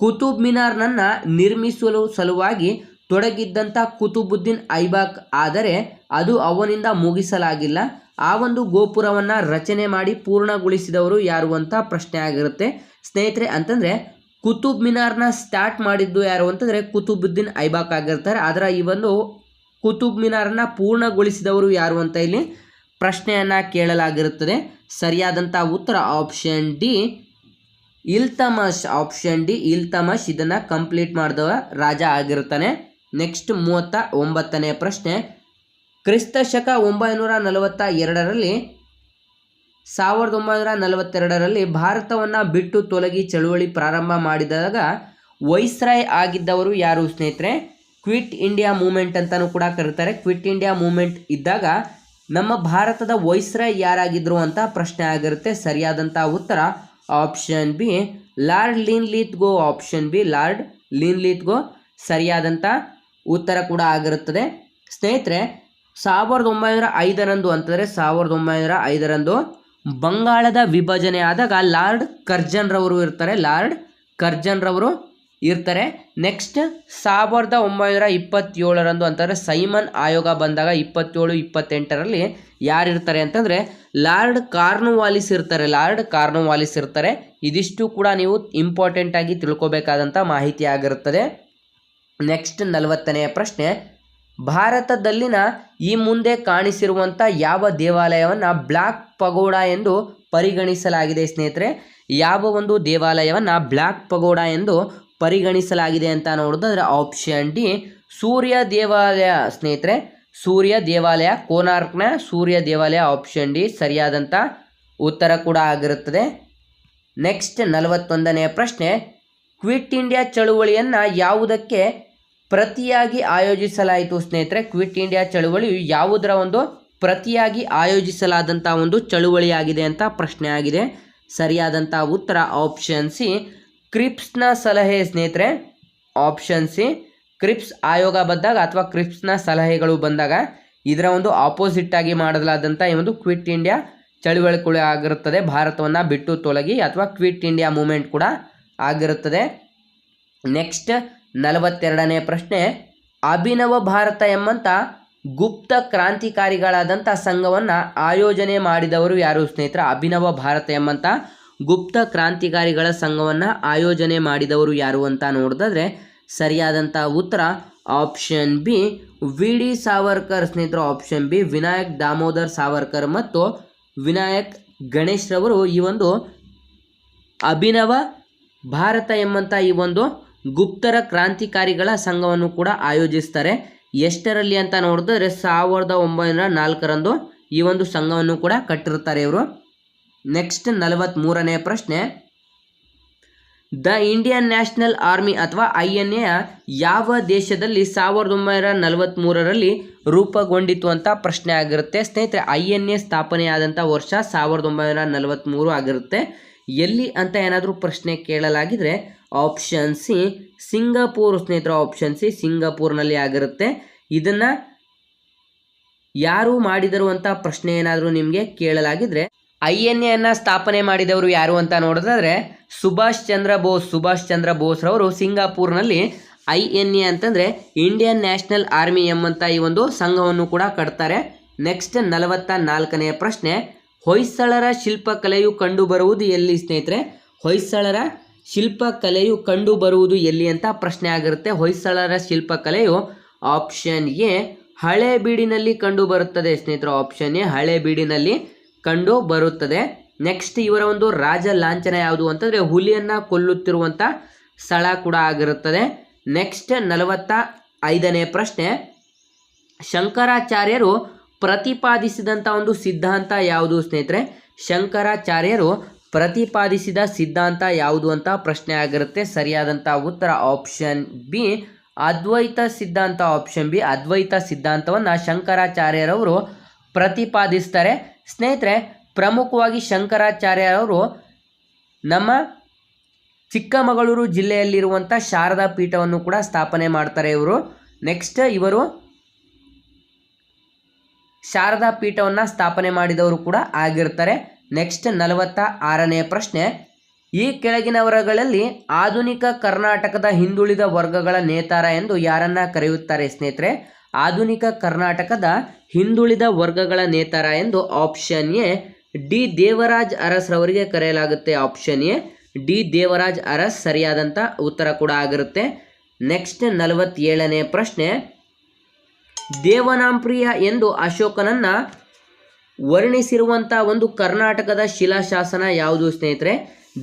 ಕುತುಬ್ ಮಿನಾರ್ನನ್ನು ನಿರ್ಮಿಸಲು ಸಲುವಾಗಿ ತೊಡಗಿದ್ದಂಥ ಕುತುಬುದ್ದೀನ್ ಐಬಾಕ್. ಆದರೆ ಅದು ಅವನಿಂದ ಮುಗಿಸಲಾಗಿಲ್ಲ. ಆ ಒಂದು ಗೋಪುರವನ್ನು ರಚನೆ ಮಾಡಿ ಪೂರ್ಣಗೊಳಿಸಿದವರು ಯಾರು ಅಂತ ಪ್ರಶ್ನೆ ಆಗಿರುತ್ತೆ. ಸ್ನೇಹಿತರೆ, ಅಂತಂದರೆ ಕುತುಬ್ ಮಿನಾರ್ನ ಸ್ಟಾರ್ಟ್ ಮಾಡಿದ್ದು ಯಾರು ಅಂತಂದರೆ ಕುತುಬುದ್ದೀನ್ ಐಬಾಕ್ ಆಗಿರ್ತಾರೆ. ಅದರ ಈ ಒಂದು ಕುತುಬ್ ಮಿನಾರನ್ನ ಪೂರ್ಣಗೊಳಿಸಿದವರು ಯಾರು ಅಂತ ಇಲ್ಲಿ ಪ್ರಶ್ನೆಯನ್ನು ಕೇಳಲಾಗಿರುತ್ತದೆ. ಸರಿಯಾದಂಥ ಉತ್ತರ option D Iltutmish option D Iltutmish ಇದನ್ನು ಕಂಪ್ಲೀಟ್ ಮಾಡಿದವ ರಾಜ ಆಗಿರ್ತಾನೆ. ನೆಕ್ಸ್ಟ್ ಮೂವತ್ತ ಒಂಬತ್ತನೇ ಪ್ರಶ್ನೆ. ಕ್ರಿಸ್ತ ಶಕ ಒಂಬೈನೂರ ನಲವತ್ತ ಎರಡರಲ್ಲಿ, ಸಾವಿರದ ಒಂಬೈನೂರ ನಲವತ್ತೆರಡರಲ್ಲಿ ಭಾರತವನ್ನು ಬಿಟ್ಟು ತೊಲಗಿ ಚಳುವಳಿ ಪ್ರಾರಂಭ ಮಾಡಿದಾಗ ವೈಸ್ರಾಯ್ ಆಗಿದ್ದವರು ಯಾರು ಸ್ನೇಹಿತರೆ? ಕ್ವಿಟ್ ಇಂಡಿಯಾ ಮೂಮೆಂಟ್ ಅಂತಲೂ ಕೂಡ ಕರೀತಾರೆ. ಕ್ವಿಟ್ ಇಂಡಿಯಾ ಮೂಮೆಂಟ್ ಇದ್ದಾಗ ನಮ್ಮ ಭಾರತದ ವೈಸ್ರಾಯ್ ಯಾರಾಗಿದ್ದರು ಅಂತ ಪ್ರಶ್ನೆ ಆಗಿರುತ್ತೆ. ಸರಿಯಾದಂಥ ಉತ್ತರ option B Lord Linlithgow option B Lord Linlithgow ಸರಿಯಾದಂಥ ಉತ್ತರ ಕೂಡ ಆಗಿರುತ್ತದೆ. ಸ್ನೇಹಿತರೆ, ಸಾವಿರದ ಒಂಬೈನೂರ ಐದರಂದು ಅಂತಂದರೆ ಸಾವಿರದ ಒಂಬೈನೂರ ಐದರಂದು ಬಂಗಾಳದ ವಿಭಜನೆ ಆದಾಗ ಲಾರ್ಡ್ ಕರ್ಜನ್ ರವರು ಇರ್ತಾರೆ. ಲಾರ್ಡ್ ಕರ್ಜನ್ ರವರು ಇರ್ತಾರೆ. ನೆಕ್ಸ್ಟ್ ಸಾವಿರದ ಒಂಬೈನೂರ ಇಪ್ಪತ್ತೇಳರಂದು ಅಂತಂದರೆ ಸೈಮನ್ ಆಯೋಗ ಬಂದಾಗ ಇಪ್ಪತ್ತೇಳು, ಇಪ್ಪತ್ತೆಂಟರಲ್ಲಿ ಯಾರಿರ್ತಾರೆ ಅಂತಂದರೆ, ಲಾರ್ಡ್ ಕಾರ್ನುವಾಲಿಸ್ ಇರ್ತಾರೆ, ಲಾರ್ಡ್ ಕಾರ್ನುವಾಲಿಸ್ ಇರ್ತಾರೆ. ಇದಿಷ್ಟು ಕೂಡ ನೀವು ಇಂಪಾರ್ಟೆಂಟ್ ಆಗಿ ತಿಳ್ಕೋಬೇಕಾದಂಥ ಮಾಹಿತಿ ಆಗಿರುತ್ತದೆ. ನೆಕ್ಸ್ಟ್ ನಲವತ್ತನೆಯ ಪ್ರಶ್ನೆ, ಭಾರತದಲ್ಲಿನ ಈ ಮುಂದೆ ಕಾಣಿಸಿರುವಂಥ ಯಾವ ದೇವಾಲಯವನ್ನು ಬ್ಲಾಕ್ ಪಗೋಡ ಎಂದು ಪರಿಗಣಿಸಲಾಗಿದೆ ಸ್ನೇಹಿತರೆ? ಯಾವ ಒಂದು ದೇವಾಲಯವನ್ನು ಬ್ಲ್ಯಾಕ್ ಪಗೋಡ ಎಂದು ಪರಿಗಣಿಸಲಾಗಿದೆ ಅಂತ ನೋಡಿದ್ರೆ ಆಪ್ಷನ್ ಡಿ. ಸೂರ್ಯ ದೇವಾಲಯ ಸ್ನೇಹಿತರೆ, ಸೂರ್ಯ ದೇವಾಲಯ ಕೋನಾರ್ಕ್ನ ಸೂರ್ಯ ದೇವಾಲಯ ಆಪ್ಷನ್ ಡಿ. ಸರಿಯಾದಂಥ ಉತ್ತರ ಕೂಡ ಆಗಿರುತ್ತದೆ. ನೆಕ್ಸ್ಟ್ ನಲವತ್ತೊಂದನೆಯ ಪ್ರಶ್ನೆ, ಕ್ವಿಟ್ ಇಂಡಿಯಾ ಚಳುವಳಿಯನ್ನು ಯಾವುದಕ್ಕೆ ಪ್ರತಿಯಾಗಿ ಆಯೋಜಿಸಲಾಯಿತು ಸ್ನೇಹಿತರೆ? ಕ್ವಿಟ್ ಇಂಡಿಯಾ ಚಳುವಳಿ ಯಾವುದರ ಒಂದು ಪ್ರತಿಯಾಗಿ ಆಯೋಜಿಸಲಾದಂಥ ಒಂದು ಚಳುವಳಿಯಾಗಿದೆ ಅಂತ ಪ್ರಶ್ನೆ ಆಗಿದೆ. ಸರಿಯಾದಂಥ ಉತ್ತರ ಆಪ್ಷನ್ ಸಿ. ಕ್ರಿಪ್ಸ್ನ ಸಲಹೆ ಸ್ನೇಹಿತರೆ ಆಪ್ಷನ್ ಸಿ, ಕ್ರಿಪ್ಸ್ ಆಯೋಗ ಬಂದಾಗ ಅಥವಾ ಕ್ರಿಪ್ಸ್ನ ಸಲಹೆಗಳು ಬಂದಾಗ ಇದರ ಒಂದು ಆಪೋಸಿಟ್ ಆಗಿ ಮಾಡಲಾದಂಥ ಈ ಒಂದು ಕ್ವಿಟ್ ಇಂಡಿಯಾ ಚಳುವಳಿ ಆಗಿರುತ್ತದೆ. ಭಾರತವನ್ನು ಬಿಟ್ಟು ತೊಲಗಿ ಅಥವಾ ಕ್ವಿಟ್ ಇಂಡಿಯಾ ಮೂಮೆಂಟ್ ಕೂಡ ಆಗಿರುತ್ತದೆ. ನೆಕ್ಸ್ಟ್ ನಲವತ್ತೆರಡನೇ ಪ್ರಶ್ನೆ, ಅಭಿನವ ಭಾರತ ಎಂಬಂಥ ಗುಪ್ತ ಕ್ರಾಂತಿಕಾರಿಗಳಾದಂಥ ಸಂಘವನ್ನು ಆಯೋಜನೆ ಮಾಡಿದವರು ಯಾರು ಸ್ನೇಹಿತರ? ಅಭಿನವ ಭಾರತ ಎಂಬಂಥ ಗುಪ್ತ ಕ್ರಾಂತಿಕಾರಿಗಳ ಸಂಘವನ್ನು ಆಯೋಜನೆ ಮಾಡಿದವರು ಯಾರು ಅಂತ ನೋಡಿದ್ರೆ ಸರಿಯಾದಂಥ ಉತ್ತರ option B V D Savarkar ಸ್ನೇಹಿತರು, ಆಪ್ಷನ್ ಬಿ ವಿನಾಯಕ್ ದಾಮೋದರ್ ಸಾವರ್ಕರ್ ಮತ್ತು ವಿನಾಯಕ್ ಗಣೇಶ್ ರವರು ಈ ಒಂದು ಅಭಿನವ ಭಾರತ ಎಂಬಂಥ ಈ ಒಂದು ಗುಪ್ತರ ಕ್ರಾಂತಿಕಾರಿಗಳ ಸಂಘವನ್ನು ಕೂಡ ಆಯೋಜಿಸ್ತಾರೆ. ಎಷ್ಟರಲ್ಲಿ ಅಂತ ನೋಡಿದ್ರೆ ಸಾವಿರದ ಒಂಬೈನೂರ ನಾಲ್ಕರಂದು ಈ ಒಂದು ಸಂಘವನ್ನು ಕೂಡ ಕಟ್ಟಿರ್ತಾರೆ ಇವರು. ನೆಕ್ಸ್ಟ್ ನಲವತ್ತ್ಮೂರನೇ ಪ್ರಶ್ನೆ. ದ ಇಂಡಿಯನ್ ನ್ಯಾಷನಲ್ ಆರ್ಮಿ ಅಥವಾ ಐ ಎನ್ ಎ ಯಾವ ದೇಶದಲ್ಲಿ ಸಾವಿರದ ಒಂಬೈನೂರ ನಲವತ್ತ್ಮೂರರಲ್ಲಿ ರೂಪುಗೊಂಡಿತ್ತು ಅಂತ ಪ್ರಶ್ನೆ ಆಗಿರುತ್ತೆ. ಸ್ನೇಹಿತರೆ, ಐ ಎನ್ ಎ ಸ್ಥಾಪನೆಯಾದಂಥ ವರ್ಷ ಸಾವಿರದ ಒಂಬೈನೂರ ನಲವತ್ತ್ಮೂರು ಆಗಿರುತ್ತೆ. ಎಲ್ಲಿ ಅಂತ ಏನಾದರೂ ಪ್ರಶ್ನೆ ಕೇಳಲಾಗಿದ್ರೆ ಆಪ್ಷನ್ ಸಿ ಸಿಂಗಾಪುರ್. ಸ್ನೇಹಿತರ, ಆಪ್ಷನ್ ಸಿ ಸಿಂಗಾಪುರ್ನಲ್ಲಿ ಆಗಿರುತ್ತೆ. ಇದನ್ನು ಯಾರು ಮಾಡಿದರು ಅಂತ ಪ್ರಶ್ನೆ ಏನಾದರೂ ನಿಮಗೆ ಕೇಳಲಾಗಿದ್ರೆ ಐ ಎನ್ ಎನ್ನು ಸ್ಥಾಪನೆ ಮಾಡಿದವರು ಯಾರು ಅಂತ ನೋಡೋದಾದರೆ ಸುಭಾಷ್ ಚಂದ್ರ ಬೋಸ್, ಸುಭಾಷ್ ಚಂದ್ರ ಬೋಸ್ರವರು ಸಿಂಗಾಪುರ್ನಲ್ಲಿ ಐ ಎನ್ ಎ ಅಂತಂದರೆ ಇಂಡಿಯನ್ ನ್ಯಾಷನಲ್ ಆರ್ಮಿ ಎಂಬಂಥ ಈ ಒಂದು ಸಂಘವನ್ನು ಕೂಡ ಕಟ್ತಾರೆ. ನೆಕ್ಸ್ಟ್ ನಲವತ್ತ ನಾಲ್ಕನೆಯ ಪ್ರಶ್ನೆ, ಹೊಯ್ಸಳರ ಶಿಲ್ಪಕಲೆಯು ಕಂಡುಬರುವುದು ಎಲ್ಲಿ ಸ್ನೇಹಿತರೆ? ಹೊಯ್ಸಳರ ಶಿಲ್ಪಕಲೆಯು ಕಂಡುಬರುವುದು ಎಲ್ಲಿ ಅಂತ ಪ್ರಶ್ನೆ ಆಗಿರುತ್ತೆ. ಹೊಯ್ಸಳರ ಶಿಲ್ಪಕಲೆಯು ಆಪ್ಷನ್ ಎ, ಹಳೇಬೀಡಿನಲ್ಲಿ ಕಂಡು ಬರುತ್ತದೆ ಸ್ನೇಹಿತರು. ಆಪ್ಷನ್ ಎ, ಹಳೇಬೀಡಿನಲ್ಲಿ ಕಂಡು ಬರುತ್ತದೆ. ನೆಕ್ಸ್ಟ್ ಇವರ ಒಂದು ರಾಜ ಲಾಂಛನ ಯಾವುದು ಅಂತಂದರೆ ಹುಲಿಯನ್ನು ಕೊಲ್ಲುತ್ತಿರುವಂಥ ಸ್ಥಳ ಕೂಡ ಆಗಿರುತ್ತದೆ. ನೆಕ್ಸ್ಟ್ ನಲವತ್ತ ಐದನೇ ಪ್ರಶ್ನೆ, ಶಂಕರಾಚಾರ್ಯರು ಪ್ರತಿಪಾದಿಸಿದಂಥ ಒಂದು ಸಿದ್ಧಾಂತ ಯಾವುದು ಸ್ನೇಹಿತರೆ? ಶಂಕರಾಚಾರ್ಯರು ಪ್ರತಿಪಾದಿಸಿದ ಸಿದ್ಧಾಂತ ಯಾವುದು ಅಂತ ಪ್ರಶ್ನೆ ಆಗಿರುತ್ತೆ. ಸರಿಯಾದಂಥ ಉತ್ತರ ಆಪ್ಷನ್ ಬಿ ಅದ್ವೈತ ಸಿದ್ಧಾಂತ ಆಪ್ಷನ್ ಬಿ ಅದ್ವೈತ ಸಿದ್ಧಾಂತವನ್ನು ಶಂಕರಾಚಾರ್ಯರವರು ಪ್ರತಿಪಾದಿಸ್ತಾರೆ. ಸ್ನೇಹಿತರೆ, ಪ್ರಮುಖವಾಗಿ ಶಂಕರಾಚಾರ್ಯರವರು ನಮ್ಮ ಚಿಕ್ಕಮಗಳೂರು ಜಿಲ್ಲೆಯಲ್ಲಿರುವಂಥ ಶಾರದಾ ಪೀಠವನ್ನು ಕೂಡ ಸ್ಥಾಪನೆ ಮಾಡ್ತಾರೆ ಇವರು. ನೆಕ್ಸ್ಟ್ ಇವರು ಶಾರದಾ ಪೀಠವನ್ನು ಸ್ಥಾಪನೆ ಮಾಡಿದವರು ಕೂಡ ಆಗಿರ್ತಾರೆ. ನೆಕ್ಸ್ಟ್ ನಲವತ್ತ ಆರನೆಯ ಪ್ರಶ್ನೆ, ಈ ಕೆಳಗಿನವರಗಳಲ್ಲಿ ಆಧುನಿಕ ಕರ್ನಾಟಕದ ಹಿಂದುಳಿದ ವರ್ಗಗಳ ನೇತಾರ ಎಂದು ಯಾರನ್ನ ಕರೆಯುತ್ತಾರೆ ಸ್ನೇಹಿತರೆ? ಆಧುನಿಕ ಕರ್ನಾಟಕದ ಹಿಂದುಳಿದ ವರ್ಗಗಳ ನೇತಾರ ಎಂದು ಆಪ್ಷನ್ ಎ ಡಿ ದೇವರಾಜ್ ಅರಸ್ರವರಿಗೆ ಕರೆಯಲಾಗುತ್ತೆ. Option A D Devaraj Urs ಸರಿಯಾದಂಥ ಉತ್ತರ ಕೂಡ ಆಗಿರುತ್ತೆ. ನೆಕ್ಸ್ಟ್ ನಲವತ್ತೇಳನೇ ಪ್ರಶ್ನೆ. ದೇವನಾಂಪ್ರಿಯ ಎಂದು ಅಶೋಕನನ್ನ ವರ್ಣಿಸಿರುವಂಥ ಒಂದು ಕರ್ನಾಟಕದ ಶಿಲಾಶಾಸನ ಯಾವುದು ಸ್ನೇಹಿತರೆ?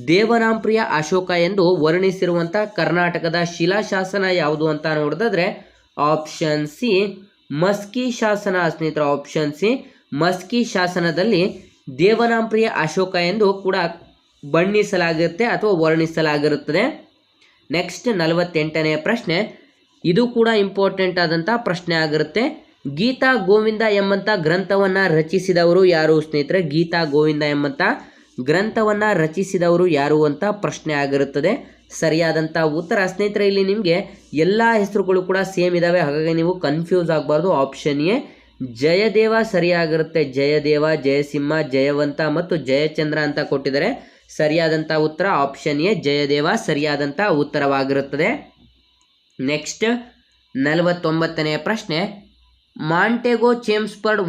ದೇವನಾಂಪ್ರಿಯ ಅಶೋಕ ಎಂದು ವರ್ಣಿಸಿರುವಂಥ ಕರ್ನಾಟಕದ ಶಿಲಾಶಾಸನ ಯಾವುದು ಅಂತ ನೋಡಿದ್ರೆ ಆಪ್ಷನ್ ಸಿ ಮಸ್ಕಿ ಶಾಸನ ಸ್ನೇಹಿತರ ಆಪ್ಷನ್ ಸಿ ಮಸ್ಕಿ ಶಾಸನದಲ್ಲಿ ದೇವನಾಂಪ್ರಿಯ ಅಶೋಕ ಎಂದು ಕೂಡ ಬಣ್ಣಿಸಲಾಗಿರುತ್ತೆ ಅಥವಾ ವರ್ಣಿಸಲಾಗಿರುತ್ತದೆ. ನೆಕ್ಸ್ಟ್ ನಲವತ್ತೆಂಟನೇ ಪ್ರಶ್ನೆ, ಇದು ಕೂಡ ಇಂಪಾರ್ಟೆಂಟ್ ಆದಂಥ ಪ್ರಶ್ನೆ ಆಗಿರುತ್ತೆ. ಗೀತಾ ಗೋವಿಂದ ಎಂಬಂಥ ಗ್ರಂಥವನ್ನು ರಚಿಸಿದವರು ಯಾರು ಸ್ನೇಹಿತರೆ? ಗೀತಾ ಗೋವಿಂದ ಎಂಬಂಥ ಗ್ರಂಥವನ್ನು ರಚಿಸಿದವರು ಯಾರು ಅಂತ ಪ್ರಶ್ನೆ ಆಗಿರುತ್ತದೆ. ಸರಿಯಾದಂಥ ಉತ್ತರ. ಸ್ನೇಹಿತರೆ, ಇಲ್ಲಿ ನಿಮಗೆ ಎಲ್ಲ ಹೆಸರುಗಳು ಕೂಡ ಸೇಮ್ ಇದ್ದಾವೆ ಹಾಗಾಗಿ ನೀವು ಕನ್ಫ್ಯೂಸ್ ಆಗಬಾರ್ದು. ಆಪ್ಷನ್ ಎ, ಜಯದೇವ ಸರಿಯಾಗಿರುತ್ತೆ. ಜಯದೇವ, ಜಯಸಿಂಹ, ಜಯವಂತ ಮತ್ತು ಜಯಚಂದ್ರ ಅಂತ ಕೊಟ್ಟಿದ್ದಾರೆ. ಸರಿಯಾದಂಥ ಉತ್ತರ. ಆಪ್ಷನ್ ಎ, ಜಯದೇವ ಸರಿಯಾದಂಥ ಉತ್ತರವಾಗಿರುತ್ತದೆ. ನೆಕ್ಸ್ಟ್ ನಲವತ್ತೊಂಬತ್ತನೆಯ ಪ್ರಶ್ನೆ. ಮಾಂಟೆಗೋ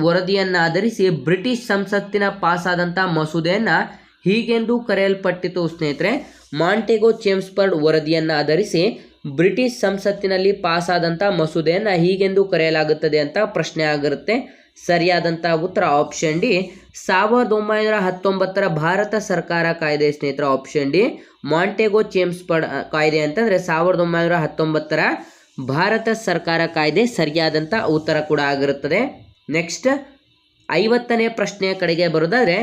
ವರದಿಯನ್ನು ಆಧರಿಸಿ ಬ್ರಿಟಿಷ್ ಸಂಸತ್ತಿನ ಪಾಸಾದಂಥ ಮಸೂದೆಯನ್ನು ಹೀಗೆಂದು ಕರೆಯಲ್ಪಟ್ಟಿತು. ಸ್ನೇಹಿತರೆ ಮಾಂಟೆಗೋ ಚೇಮ್ಸ್ಬರ್ಡ್ ವರದಿಯನ್ನು ಆಧರಿಸಿ ಬ್ರಿಟಿಷ್ ಸಂಸತ್ತಿನಲ್ಲಿ ಪಾಸಾದಂಥ ಮಸೂದೆಯನ್ನು ಹೀಗೆಂದು ಕರೆಯಲಾಗುತ್ತದೆ ಅಂತ ಪ್ರಶ್ನೆ ಆಗಿರುತ್ತೆ. ಸರಿಯಾದಂಥ ಉತ್ತರ ಆಪ್ಷನ್ ಡಿ ಸಾವಿರದ ಒಂಬೈನೂರ ಹತ್ತೊಂಬತ್ತರ ಭಾರತ ಸರ್ಕಾರ ಕಾಯ್ದೆ ಸ್ನೇಹಿತರ ಆಪ್ಷನ್ ಡಿ ಮಾಂಟೆಗೋ ಚೇಮ್ಸ್ಬರ್ಡ್ ಅ, ಕಾಯ್ದೆ ಅಂತಂದರೆ ಸಾವಿರದ ಒಂಬೈನೂರ ಹತ್ತೊಂಬತ್ತರ ಭಾರತ ಸರ್ಕಾರ ಕಾಯ್ದೆ ಸರಿಯಾದಂಥ ಉತ್ತರ ಕೂಡ ಆಗಿರುತ್ತದೆ. ನೆಕ್ಸ್ಟ್ ಐವತ್ತನೇ ಪ್ರಶ್ನೆಯ ಕಡೆಗೆ ಬರೋದಾದರೆ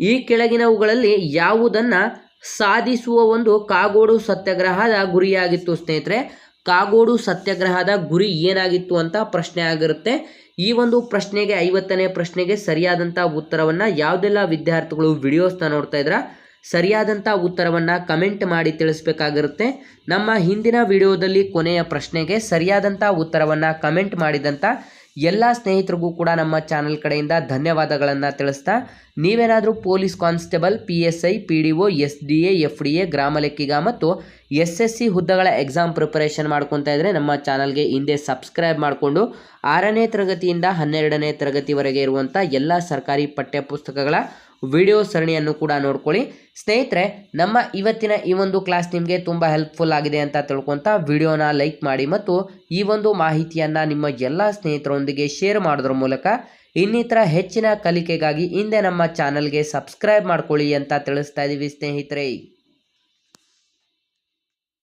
ಈ ಕೆಳಗಿನವುಗಳಲ್ಲಿ ಯಾವುದನ್ನು ಸಾಧಿಸುವ ಒಂದು ಕಾಗೋಡು ಸತ್ಯಾಗ್ರಹದ ಗುರಿಯಾಗಿತ್ತು ಸ್ನೇಹಿತರೆ. ಕಾಗೋಡು ಸತ್ಯಾಗ್ರಹದ ಗುರಿ ಏನಾಗಿತ್ತು ಅಂತ ಪ್ರಶ್ನೆ ಆಗಿರುತ್ತೆ. ಈ ಒಂದು ಪ್ರಶ್ನೆಗೆ, ಐವತ್ತನೇ ಪ್ರಶ್ನೆಗೆ ಸರಿಯಾದಂಥ ಉತ್ತರವನ್ನು ಯಾವುದೆಲ್ಲ ವಿದ್ಯಾರ್ಥಿಗಳು ವಿಡಿಯೋಸ್ನ ನೋಡ್ತಾ ಇದ್ರ? ಸರಿಯಾದಂಥ ಉತ್ತರವನ್ನು ಕಮೆಂಟ್ ಮಾಡಿ ತಿಳಿಸ್ಬೇಕಾಗಿರುತ್ತೆ. ನಮ್ಮ ಹಿಂದಿನ ವಿಡಿಯೋದಲ್ಲಿ ಕೊನೆಯ ಪ್ರಶ್ನೆಗೆ ಸರಿಯಾದಂಥ ಉತ್ತರವನ್ನು ಕಮೆಂಟ್ ಮಾಡಿದಂಥ ಎಲ್ಲ ಸ್ನೇಹಿತರಿಗೂ ಕೂಡ ನಮ್ಮ ಚಾನಲ್ ಕಡೆಯಿಂದ ಧನ್ಯವಾದಗಳನ್ನು ತಿಳಿಸ್ತಾ, ನೀವೇನಾದರೂ police constable, P S I, P D O, S D A, F D A, ಗ್ರಾಮ ಲೆಕ್ಕಿಗ ಮತ್ತು ಎಸ್ ಎಸ್ ಸಿ ಹುದ್ದೆಗಳ ಎಕ್ಸಾಮ್ ಪ್ರಿಪರೇಷನ್ ಮಾಡ್ಕೊತಾ ಇದ್ದರೆ ನಮ್ಮ ಚಾನಲ್ಗೆ ಹಿಂದೆ ಸಬ್ಸ್ಕ್ರೈಬ್ ಮಾಡಿಕೊಂಡು ಆರನೇ ತರಗತಿಯಿಂದ ಹನ್ನೆರಡನೇ ತರಗತಿವರೆಗೆ ಇರುವಂಥ ಎಲ್ಲ ಸರ್ಕಾರಿ ಪಠ್ಯ ಪುಸ್ತಕಗಳ ವಿಡಿಯೋ ಸರಣಿಯನ್ನು ಕೂಡ ನೋಡ್ಕೊಳ್ಳಿ. ಸ್ನೇಹಿತರೆ, ನಮ್ಮ ಇವತ್ತಿನ ಈ ಒಂದು ಕ್ಲಾಸ್ ನಿಮಗೆ ತುಂಬ ಹೆಲ್ಪ್ಫುಲ್ ಆಗಿದೆ ಅಂತ ತಿಳ್ಕೊತಾ ವಿಡಿಯೋನ ಲೈಕ್ ಮಾಡಿ ಮತ್ತು ಈ ಒಂದು ಮಾಹಿತಿಯನ್ನು ನಿಮ್ಮ ಎಲ್ಲ ಸ್ನೇಹಿತರೊಂದಿಗೆ ಶೇರ್ ಮಾಡೋದ್ರ ಮೂಲಕ ಇನ್ನಿತರ ಹೆಚ್ಚಿನ ಕಲಿಕೆಗಾಗಿ ಹಿಂದೆ ನಮ್ಮ ಚಾನಲ್ಗೆ ಸಬ್ಸ್ಕ್ರೈಬ್ ಮಾಡ್ಕೊಳ್ಳಿ ಅಂತ ತಿಳಿಸ್ತಾ ಇದ್ದೀವಿ ಸ್ನೇಹಿತರೆ.